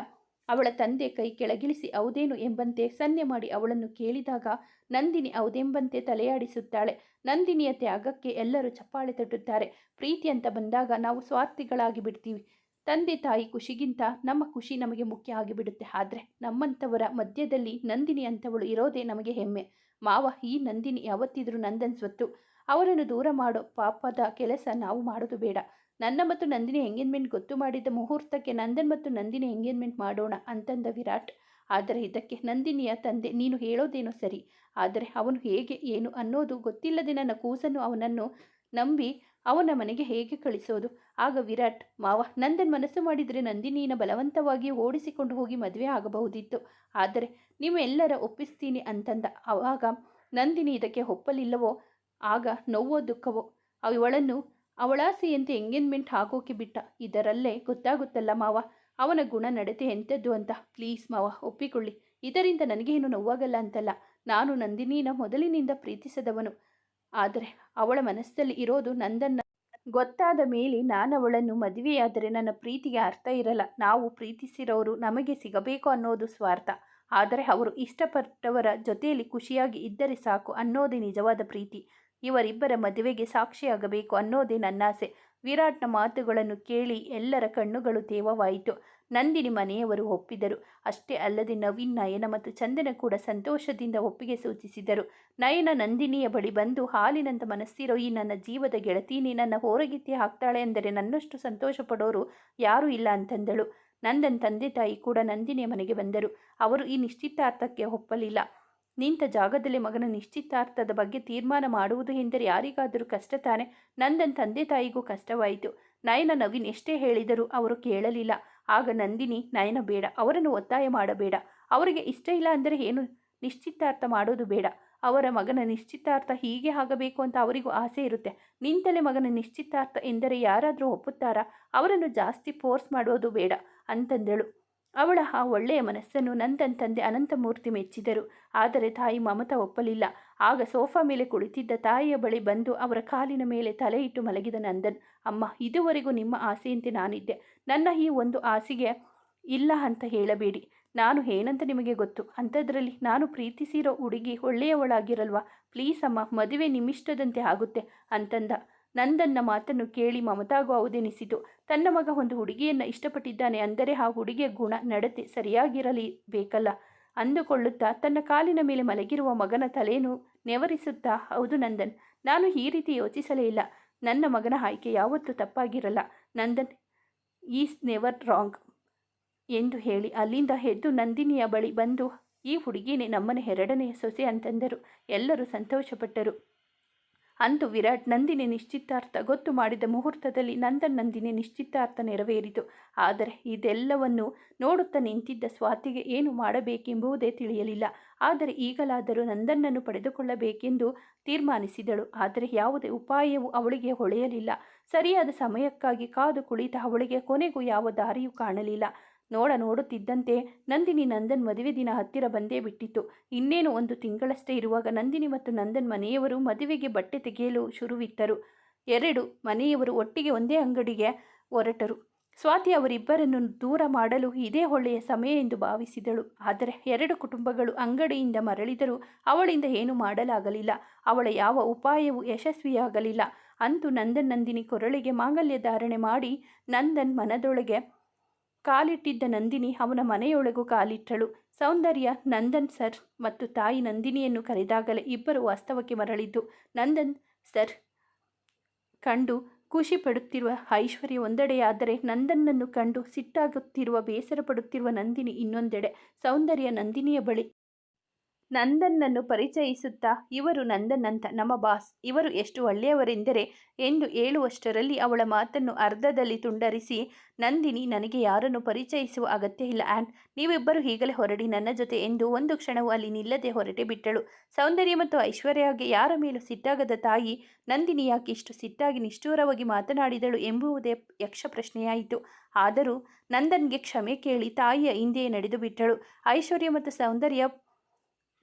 S1: ಅವಳ ತಂದೆ ಕೈ ಕೆಳಗಿಳಿಸಿ, ಹೌದೇನು? ಎಂಬಂತೆ ಸನ್ನೆ ಮಾಡಿ ಅವಳನ್ನು ಕೇಳಿದಾಗ, ನಂದಿನಿ ಹೌದೆಂಬಂತೆ ತಲೆಯಾಡಿಸುತ್ತಾಳೆ. ನಂದಿನಿಯ ತ್ಯಾಗಕ್ಕೆ ಎಲ್ಲರೂ ಚಪ್ಪಾಳೆ ತಟ್ಟುತ್ತಾರೆ. ಪ್ರೀತಿ ಅಂತ ಬಂದಾಗ ನಾವು ಸ್ವಾರ್ಥಿಗಳಾಗಿ ಬಿಡ್ತೀವಿ. ತಂದೆ ತಾಯಿ ಖುಷಿಗಿಂತ ನಮ್ಮ ಖುಷಿ ನಮಗೆ ಮುಖ್ಯ ಆಗಿಬಿಡುತ್ತೆ. ಆದರೆ ನಮ್ಮಂಥವರ ಮಧ್ಯದಲ್ಲಿ ನಂದಿನಿ ಅಂಥವಳು ಇರೋದೇ ನಮಗೆ ಹೆಮ್ಮೆ. ಮಾವ, ಈ ನಂದಿನಿ ಯಾವತ್ತಿದ್ರೂ ನಂದನ್ ಸ್ವತ್ತು. ಅವರನ್ನು ದೂರ ಮಾಡೋ ಪಾಪದ ಕೆಲಸ ನಾವು ಮಾಡೋದು ಬೇಡ. ನನ್ನ ಮತ್ತು ನಂದಿನಿ ಎಂಗೇಜ್ಮೆಂಟ್ ಗೊತ್ತು ಮಾಡಿದ ಮುಹೂರ್ತಕ್ಕೆ ನಂದನ್ ಮತ್ತು ನಂದಿನಿ ಎಂಗೇಜ್ಮೆಂಟ್ ಮಾಡೋಣ ಅಂತಂದ ವಿರಾಟ್. ಆದರೆ ಇದಕ್ಕೆ ನಂದಿನಿಯ ತಂದೆ, ನೀನು ಹೇಳೋದೇನೋ ಸರಿ. ಆದರೆ ಅವನು ಹೇಗೆ, ಏನು ಅನ್ನೋದು ಗೊತ್ತಿಲ್ಲದೆ ನನ್ನ ಕೂಸನ್ನು ಅವನನ್ನು ನಂಬಿ ಅವನ ಮನೆಗೆ ಹೇಗೆ ಕಳಿಸೋದು? ಆಗ ವಿರಾಟ್, ಮಾವ, ನಂದನ್ ಮನಸ್ಸು ಮಾಡಿದರೆ ನಂದಿನಿಯನ್ನು ಬಲವಂತವಾಗಿ ಓಡಿಸಿಕೊಂಡು ಹೋಗಿ ಮದುವೆ ಆಗಬಹುದಿತ್ತು. ಆದರೆ ನೀವೆಲ್ಲರ ಒಪ್ಪಿಸ್ತೀನಿ ಅಂತಂದ. ಆವಾಗ ನಂದಿನಿ ಇದಕ್ಕೆ ಒಪ್ಪಲಿಲ್ಲವೋ, ಆಗ ನೋವೋ, ದುಃಖವೋ, ಅವಳನ್ನು ಅವಳಾಸೆಯಂತೆ ಎಂಗೇಜ್ಮೆಂಟ್ ಹಾಕೋಕೆ ಬಿಟ್ಟ. ಇದರಲ್ಲೇ, ಗೊತ್ತಾಗುತ್ತಲ್ಲ ಮಾವ, ಅವನ ಗುಣ ನಡತೆ ಎಂಥದ್ದು ಅಂತ. ಪ್ಲೀಸ್ ಮಾವ, ಒಪ್ಪಿಕೊಳ್ಳಿ. ಇದರಿಂದ ನನಗೇನು ನೋವಾಗಲ್ಲ ಅಂತಲ್ಲ. ನಾನು ನಂದಿನಿನ ಮೊದಲಿನಿಂದ ಪ್ರೀತಿಸದವನು. ಆದರೆ ಅವಳ ಮನಸ್ಸಲ್ಲಿ ಇರೋದು ನಂದನ್ನ. ಗೊತ್ತಾದ ಮೇಲೆ ನಾನು ಅವಳನ್ನು ಮದುವೆಯಾದರೆ ನನ್ನ ಪ್ರೀತಿಗೆ ಅರ್ಥ ಇರಲ್ಲ. ನಾವು ಪ್ರೀತಿಸಿರೋರು ನಮಗೆ ಸಿಗಬೇಕು ಅನ್ನೋದು ಸ್ವಾರ್ಥ. ಆದರೆ ಅವರು ಇಷ್ಟಪಟ್ಟವರ ಜೊತೆಯಲ್ಲಿ ಖುಷಿಯಾಗಿ ಇದ್ದರೆ ಸಾಕು ಅನ್ನೋದೇ ನಿಜವಾದ ಪ್ರೀತಿ. ಇವರಿಬ್ಬರ ಮದುವೆಗೆ ಸಾಕ್ಷಿಯಾಗಬೇಕು ಅನ್ನೋದೇ ನನ್ನಾಸೆ. ವಿರಾಟ್ನ ಮಾತುಗಳನ್ನು ಕೇಳಿ ಎಲ್ಲರ ಕಣ್ಣುಗಳು ತೇವವಾಯಿತು. ನಂದಿನಿ ಮನೆಯವರು ಒಪ್ಪಿದರು. ಅಷ್ಟೇ ಅಲ್ಲದೆ ನವೀನ್, ನಯನ ಮತ್ತು ಚಂದನ ಕೂಡ ಸಂತೋಷದಿಂದ ಒಪ್ಪಿಗೆ ಸೂಚಿಸಿದರು. ನಯನ ನಂದಿನಿಯ ಬಳಿ ಬಂದು ಹಾಲಿನಂತ ಮನಸ್ಸಿರೋ ಈ ನನ್ನ ಜೀವದ ಗೆಳತೀನಿ ನನ್ನ ಹೊರಗಿತ್ತಿ ಹಾಕ್ತಾಳೆ ಅಂದರೆ ನನ್ನಷ್ಟು ಸಂತೋಷ ಪಡೋರು ಯಾರೂ ಇಲ್ಲ ಅಂತಂದಳು. ನಂದನ್ ತಂದೆ ತಾಯಿ ಕೂಡ ನಂದಿನಿಯ ಮನೆಗೆ ಬಂದರು. ಅವರು ಈ ನಿಶ್ಚಿತಾರ್ಥಕ್ಕೆ ಒಪ್ಪಲಿಲ್ಲ. ನಿಂತ ಜಾಗದಲ್ಲಿ ಮಗನ ನಿಶ್ಚಿತಾರ್ಥದ ಬಗ್ಗೆ ತೀರ್ಮಾನ ಮಾಡುವುದು ಎಂದರೆ ಯಾರಿಗಾದರೂ ಕಷ್ಟ ತಾನೆ. ನಂದನ್ ತಂದೆ ತಾಯಿಗೂ ಕಷ್ಟವಾಯಿತು. ನಯನ ನವೀನ್ ಎಷ್ಟೇ ಹೇಳಿದರೂ ಅವರು ಕೇಳಲಿಲ್ಲ. ಆಗ ನಂದಿನಿ, ನಯನ ಬೇಡ, ಅವರನ್ನು ಒತ್ತಾಯ ಮಾಡಬೇಡ. ಅವರಿಗೆ ಇಷ್ಟ ಇಲ್ಲ ಅಂದರೆ ಏನು? ನಿಶ್ಚಿತಾರ್ಥ ಮಾಡೋದು ಬೇಡ. ಅವರ ಮಗನ ನಿಶ್ಚಿತಾರ್ಥ ಹೀಗೆ ಆಗಬೇಕು ಅಂತ ಅವರಿಗೂ ಆಸೆ ಇರುತ್ತೆ. ನಿಂತಲೇ ಮಗನ ನಿಶ್ಚಿತಾರ್ಥ ಎಂದರೆ ಯಾರಾದರೂ ಒಪ್ಪುತ್ತಾರಾ? ಅವರನ್ನು ಜಾಸ್ತಿ ಫೋರ್ಸ್ ಮಾಡೋದು ಬೇಡ, ಅಂತಂದಳು. ಅವಳ ಆ ಒಳ್ಳೆಯ ಮನಸ್ಸನ್ನು ನಂದನ್ ತಂದೆ ಅನಂತಮೂರ್ತಿ ಮೆಚ್ಚಿದರು. ಆದರೆ ತಾಯಿ ಮಮತಾ ಒಪ್ಪಲಿಲ್ಲ. ಆಗ ಸೋಫಾ ಮೇಲೆ ಕುಳಿತಿದ್ದ ತಾಯಿಯ ಬಳಿ ಬಂದು ಅವರ ಕಾಲಿನ ಮೇಲೆ ತಲೆ ಇಟ್ಟು ಮಲಗಿದ ನಂದನ್, ಅಮ್ಮ, ಇದುವರೆಗೂ ನಿಮ್ಮ ಆಸೆಯಂತೆ ನಾನಿದ್ದೆ. ನನ್ನ ಈ ಒಂದು ಆಸೆಗೆ ಇಲ್ಲ ಅಂತ ಹೇಳಬೇಡಿ. ನಾನು ಏನಂತ ನಿಮಗೆ ಗೊತ್ತು? ಅಂಥದ್ರಲ್ಲಿ ನಾನು ಪ್ರೀತಿಸಿರೋ ಹುಡುಗಿ ಒಳ್ಳೆಯವಳಾಗಿರಲ್ವಾ? ಪ್ಲೀಸ್ ಅಮ್ಮ, ಮದುವೆ ನಿಮ್ಮಿಷ್ಟದಂತೆ ಆಗುತ್ತೆ ಅಂತಂದ. ನಂದನ್ನ ಮಾತನ್ನು ಕೇಳಿ ಮಮತಾಗೂ ಹೌದೆನಿಸಿತು. ತನ್ನ ಮಗ ಒಂದು ಹುಡುಗಿಯನ್ನು ಇಷ್ಟಪಟ್ಟಿದ್ದಾನೆ ಅಂದರೆ ಆ ಹುಡುಗಿಯ ಗುಣ ನಡತೆ ಸರಿಯಾಗಿರಲಿ ಬೇಕಲ್ಲ. ಅಂದುಕೊಳ್ಳುತ್ತಾ ತನ್ನ ಕಾಲಿನ ಮೇಲೆ ಮಲಗಿರುವ ಮಗನ ತಲೆಯನ್ನು ನೆವರಿಸುತ್ತಾ, ಹೌದು ನಂದನ್, ನಾನು ಈ ರೀತಿ ಯೋಚಿಸಲೇ ಇಲ್ಲ. ನನ್ನ ಮಗನ ಆಯ್ಕೆ ಯಾವತ್ತೂ ತಪ್ಪಾಗಿರಲ್ಲ. ನಂದನ್, ಈಸ್ ನೆವರ್ ರಾಂಗ್ ಎಂದು ಹೇಳಿ ಅಲ್ಲಿಂದ ಎದ್ದು ನಂದಿನಿಯ ಬಳಿ ಬಂದು, ಈ ಹುಡುಗಿನೇ ನಮ್ಮನೆ ಎರಡನೆಯ ಸೊಸೆ ಅಂತಂದರು. ಎಲ್ಲರೂ ಸಂತೋಷಪಟ್ಟರು. ಅಂದು ವಿರಾಟ್ ನಂದಿನಿ ನಿಶ್ಚಿತಾರ್ಥ ಗೊತ್ತು ಮಾಡಿದ ಮುಹೂರ್ತದಲ್ಲಿ ನಂದನ್ ನಂದಿನಿ ನಿಶ್ಚಿತಾರ್ಥ ನೆರವೇರಿತು. ಆದರೆ ಇದೆಲ್ಲವನ್ನು ನೋಡುತ್ತಾ ನಿಂತಿದ್ದ ಸ್ವಾತಿಗೆ ಏನು ಮಾಡಬೇಕೆಂಬುದೇ ತಿಳಿಯಲಿಲ್ಲ. ಆದರೆ ಈಗಲಾದರೂ ನಂದನ್ನನ್ನು ಪಡೆದುಕೊಳ್ಳಬೇಕೆಂದು ತೀರ್ಮಾನಿಸಿದಳು. ಆದರೆ ಯಾವುದೇ ಉಪಾಯವೂ ಅವಳಿಗೆ ಹೊಳೆಯಲಿಲ್ಲ. ಸರಿಯಾದ ಸಮಯಕ್ಕಾಗಿ ಕಾದು ಕುಳಿತ ಅವಳಿಗೆ ಕೊನೆಗೂ ಯಾವ ದಾರಿಯೂ ಕಾಣಲಿಲ್ಲ. ನೋಡ ನೋಡುತ್ತಿದ್ದಂತೆ ನಂದಿನಿ ನಂದನ್ ಮದುವೆ ದಿನ ಹತ್ತಿರ ಬಂದೇ ಬಿಟ್ಟಿತ್ತು. ಇನ್ನೇನು ಒಂದು ತಿಂಗಳಷ್ಟೇ ಇರುವಾಗ ನಂದಿನಿ ಮತ್ತು ನಂದನ್ ಮನೆಯವರು ಮದುವೆಗೆ ಬಟ್ಟೆ ತೆಗೆಯಲು ಶುರುವಿತ್ತರು ಎರಡು, ಮನೆಯವರು ಒಟ್ಟಿಗೆ ಒಂದೇ ಅಂಗಡಿಗೆ ಹೊರಟರು. ಸ್ವಾತಿ ಅವರಿಬ್ಬರನ್ನು ದೂರ ಮಾಡಲು ಇದೇ ಒಳ್ಳೆಯ ಸಮಯ ಎಂದು ಭಾವಿಸಿದಳು. ಆದರೆ ಎರಡು ಕುಟುಂಬಗಳು ಅಂಗಡಿಯಿಂದ ಮರಳಿದರೂ ಅವಳಿಂದ ಏನು ಮಾಡಲಾಗಲಿಲ್ಲ. ಅವಳ ಯಾವ ಉಪಾಯವೂ ಯಶಸ್ವಿಯಾಗಲಿಲ್ಲ. ಅಂತೂ ನಂದನ್ ನಂದಿನಿ ಕೊರಳಿಗೆ ಮಾಂಗಲ್ಯ ಧಾರಣೆ ಮಾಡಿ ನಂದನ್ ಮನದೊಳಗೆ ಕಾಲಿಟ್ಟಿದ್ದ ನಂದಿನಿ ಅವನ ಮನೆಯೊಳಗೂ ಕಾಲಿಟ್ಟಳು. ಸೌಂದರ್ಯ, ನಂದನ್ ಸರ್ ಮತ್ತು ತಾಯಿ ನಂದಿನಿಯನ್ನು ಕರೆದಾಗಲೇ ಇಬ್ಬರು ವಾಸ್ತವಕ್ಕೆ ಮರಳಿದ್ದು. ನಂದನ್ ಸರ್ ಕಂಡು ಖುಷಿ ಪಡುತ್ತಿರುವ ಐಶ್ವರ್ಯ ಒಂದೆಡೆಯಾದರೆ ನಂದನ್ನನ್ನು ಕಂಡು ಸಿಟ್ಟಾಗುತ್ತಿರುವ ಬೇಸರ ಪಡುತ್ತಿರುವ ನಂದಿನಿ ಇನ್ನೊಂದೆಡೆ. ಸೌಂದರ್ಯ ನಂದಿನಿಯ ಬಳಿ ನಂದನ್ನನ್ನು ಪರಿಚಯಿಸುತ್ತಾ ಇವರು ನಂದನ್ ಅಂತ ನಮ್ಮ ಬಾಸ್. ಇವರು ಎಷ್ಟು ಒಳ್ಳೆಯವರೆಂದರೆ ಎಂದು ಹೇಳುವಷ್ಟರಲ್ಲಿ ಅವಳ ಮಾತನ್ನು ಅರ್ಧದಲ್ಲಿ ತುಂಡರಿಸಿ, ನಂದಿನಿ, ನನಗೆ ಯಾರನ್ನು ಪರಿಚಯಿಸುವ ಅಗತ್ಯ ಇಲ್ಲ ಆ್ಯಂಡ್ ನೀವಿಬ್ಬರು ಈಗಲೇ ಹೊರಡಿ ನನ್ನ ಜೊತೆ ಎಂದು ಒಂದು ಕ್ಷಣವೂ ಅಲ್ಲಿ ನಿಲ್ಲದೆ ಹೊರಟೆ ಬಿಟ್ಟಳು. ಸೌಂದರ್ಯ ಮತ್ತು ಐಶ್ವರ್ಯಾಗೆ ಯಾರ ಮೇಲೂ ಸಿಟ್ಟಾಗದ ತಾಯಿ ನಂದಿನಿ ಯಾಕೆ ಇಷ್ಟು ಸಿಟ್ಟಾಗಿ ನಿಷ್ಠೂರವಾಗಿ ಮಾತನಾಡಿದಳು ಎಂಬುವುದೇ ಯಕ್ಷ ಪ್ರಶ್ನೆಯಾಯಿತು. ಆದರೂ ನಂದನ್ಗೆ ಕ್ಷಮೆ ಕೇಳಿ ತಾಯಿಯ ಹಿಂದೆಯೇ ನಡೆದು ಬಿಟ್ಟಳು. ಐಶ್ವರ್ಯ ಮತ್ತು ಸೌಂದರ್ಯ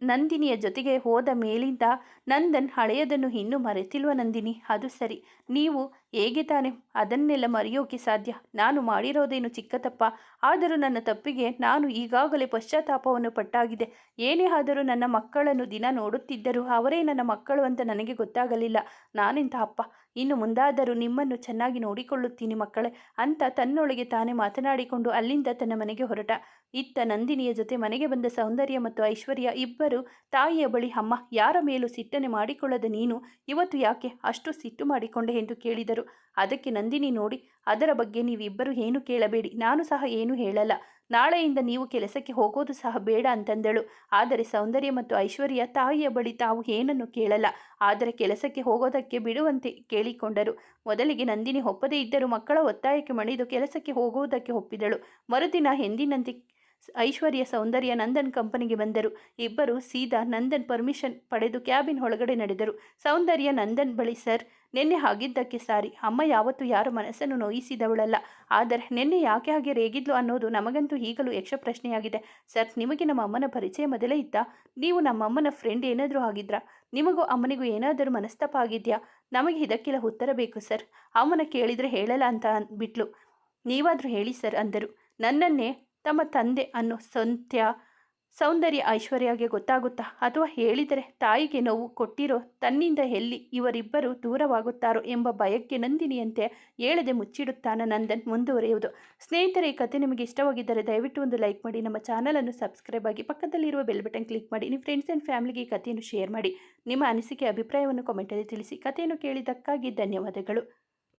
S1: ನಂದಿನಿಯ ಜೊತೆಗೆ ಹೋದ ಮೇಲಿಂದ ನಂದನ್ ಹಳೆಯದನ್ನು ಇನ್ನೂ ಮರೆತಿಲ್ವ ನಂದಿನಿ? ಅದು ಸರಿ. ನೀವು ಹೇಗೆ ತಾನೆ? ಅದನ್ನೆಲ್ಲ ಮರೆಯೋಕೆ ಸಾಧ್ಯ. ನಾನು ಮಾಡಿರೋದೇನು ಚಿಕ್ಕ ತಪ್ಪ? ಆದರೂ ನನ್ನ ತಪ್ಪಿಗೆ ನಾನು ಈಗಾಗಲೇ ಪಶ್ಚಾತ್ತಾಪವನ್ನು ಪಟ್ಟಾಗಿದೆ. ಏನೇ ಆದರೂ ನನ್ನ ಮಕ್ಕಳನ್ನು ದಿನ ನೋಡುತ್ತಿದ್ದರೂ ಅವರೇ ನನ್ನ ಮಕ್ಕಳು ಅಂತ ನನಗೆ ಗೊತ್ತಾಗಲಿಲ್ಲ. ನಾನೆಂಥ ಅಪ್ಪ? ಇನ್ನು ಮುಂದಾದರೂ ನಿಮ್ಮನ್ನು ಚೆನ್ನಾಗಿ ನೋಡಿಕೊಳ್ಳುತ್ತೀನಿ ಮಕ್ಕಳೇ. ಅಂತ ತನ್ನೊಳಗೆ ತಾನೇ ಮಾತನಾಡಿಕೊಂಡು ಅಲ್ಲಿಂದ ತನ್ನ ಮನೆಗೆ ಹೊರಟ. ಇತ್ತ ನಂದಿನಿಯ ಜೊತೆ ಮನೆಗೆ ಬಂದ ಸೌಂದರ್ಯ ಮತ್ತು ಐಶ್ವರ್ಯ ಇಬ್ಬರು ತಾಯಿಯ ಬಳಿ, ಅಮ್ಮ, ಯಾರ ಮೇಲೂ ಸಿಟ್ಟನೆ ಮಾಡಿಕೊಳ್ಳದ ನೀನು? ಇವತ್ತು ಯಾಕೆ? ಅಷ್ಟು ಸಿಟ್ಟು ಮಾಡಿಕೊಂಡೆ ಎಂದು ಕೇಳಿದರು. ಅದಕ್ಕೆ ನಂದಿನಿ ನೋಡಿ, ಅದರ ಬಗ್ಗೆ ನೀವಿಬ್ಬರು ಏನು ಕೇಳಬೇಡಿ. ನಾನು ಸಹ ಏನು ಹೇಳಲ್ಲ. ನಾಳೆಯಿಂದ ನೀವು ಕೆಲಸಕ್ಕೆ ಹೋಗೋದು ಸಹ ಬೇಡ ಅಂತಂದಳು. ಆದರೆ ಸೌಂದರ್ಯ ಮತ್ತು ಐಶ್ವರ್ಯ ತಾಯಿಯ ಬಳಿ ತಾವು ಏನನ್ನು ಕೇಳಲ್ಲ. ಆದರೆ ಕೆಲಸಕ್ಕೆ ಹೋಗೋದಕ್ಕೆ ಬಿಡುವಂತೆ ಕೇಳಿಕೊಂಡರು. ಮೊದಲಿಗೆ ನಂದಿನಿ ಒಪ್ಪದೇ ಇದ್ದರೂ ಮಕ್ಕಳ ಒತ್ತಾಯಕ್ಕೆ ಮಣಿದು ಕೆಲಸಕ್ಕೆ ಹೋಗುವುದಕ್ಕೆ ಒಪ್ಪಿದಳು. ಮರುದಿನ ಎಂದಿನಂತೆ ಐಶ್ವರ್ಯ ಸೌಂದರ್ಯ ನಂದನ್ ಕಂಪನಿಗೆ ಬಂದರು. ಇಬ್ಬರು ಸೀದಾ ನಂದನ್ ಪರ್ಮಿಷನ್ ಪಡೆದು ಕ್ಯಾಬಿನ್ ಒಳಗಡೆ ನಡೆದರು. ಸೌಂದರ್ಯ ನಂದನ್ ಬಳಿ, ಸರ್, ನಿನ್ನೆ ಹಾಗಿದ್ದಕ್ಕೆ ಸಾರಿ. ಅಮ್ಮ ಯಾವತ್ತೂ ಯಾರ ಮನಸ್ಸನ್ನು ನೋಯಿಸಿದವಳಲ್ಲ. ಆದರೆ ನಿನ್ನೆ ಯಾಕೆ ಹಾಗೆ ರೇಗಿದ್ಲು ಅನ್ನೋದು ನಮಗಂತೂ ಈಗಲೂ ಯಕ್ಷ ಪ್ರಶ್ನೆಯಾಗಿದೆ. ಸರ್, ನಿಮಗೆ ನಮ್ಮ ಅಮ್ಮನ ಪರಿಚಯ ಮೊದಲೇ ಇತ್ತಾ? ನೀವು ನಮ್ಮ ಅಮ್ಮನ ಫ್ರೆಂಡ್ ಏನಾದರೂ ಆಗಿದ್ರಾ? ನಿಮಗೂ ಅಮ್ಮನಿಗೂ ಏನಾದರೂ ಮನಸ್ತಾಪ ಆಗಿದೆಯಾ? ನಮಗೆ ಇದಕ್ಕೆಲ್ಲ ಉತ್ತರ ಬೇಕು, ಸರ್. ಅಮ್ಮನ ಕೇಳಿದರೆ ಹೇಳಲ್ಲ ಅಂತ ಬಿಟ್ಲು ನೀವಾದರೂ ಹೇಳಿ, ಸರ್, ಅಂದರು. ನನ್ನನ್ನೇ ತಮ್ಮ ತಂದೆ ಅನ್ನೋ ಸಂತ್ಯ, ಸೌಂದರ್ಯ ಐಶ್ವರ್ಯಗೆ ಗೊತ್ತಾಗುತ್ತಾ ಅಥವಾ ಹೇಳಿದರೆ ತಾಯಿಗೆ ನೋವು ಕೊಟ್ಟಿರೋ ತನ್ನಿಂದ ಎಲ್ಲಿ ಇವರಿಬ್ಬರು ದೂರವಾಗುತ್ತಾರೋ ಎಂಬ ಭಯಕ್ಕೆ ನಂದಿನಿಯಂತೆ ಹೇಳದೆ ಮುಚ್ಚಿಡುತ್ತಾನ ನಂದನ್ ಮುಂದುವರಿಯುವುದು. ಸ್ನೇಹಿತರೆ, ಈ ಕತೆ ನಿಮಗೆ ಇಷ್ಟವಾಗಿದ್ದರೆ ದಯವಿಟ್ಟು ಒಂದು ಲೈಕ್ ಮಾಡಿ, ನಮ್ಮ ಚಾನಲನ್ನು ಸಬ್ಸ್ಕ್ರೈಬ್ ಆಗಿ ಪಕ್ಕದಲ್ಲಿರುವ ಬೆಲ್ ಬಟನ್ ಕ್ಲಿಕ್ ಮಾಡಿ, ನಿಮ್ಮ ಫ್ರೆಂಡ್ಸ್ ಆ್ಯಂಡ್ ಫ್ಯಾಮಿಲಿಗೆ ಈ ಕಥೆಯನ್ನು ಶೇರ್ ಮಾಡಿ, ನಿಮ್ಮ ಅನಿಸಿಕೆ, ಅಭಿಪ್ರಾಯವನ್ನು ಕಮೆಂಟಲ್ಲಿ ತಿಳಿಸಿ. ಕಥೆಯನ್ನು ಕೇಳಿದ್ದಕ್ಕಾಗಿ ಧನ್ಯವಾದಗಳು.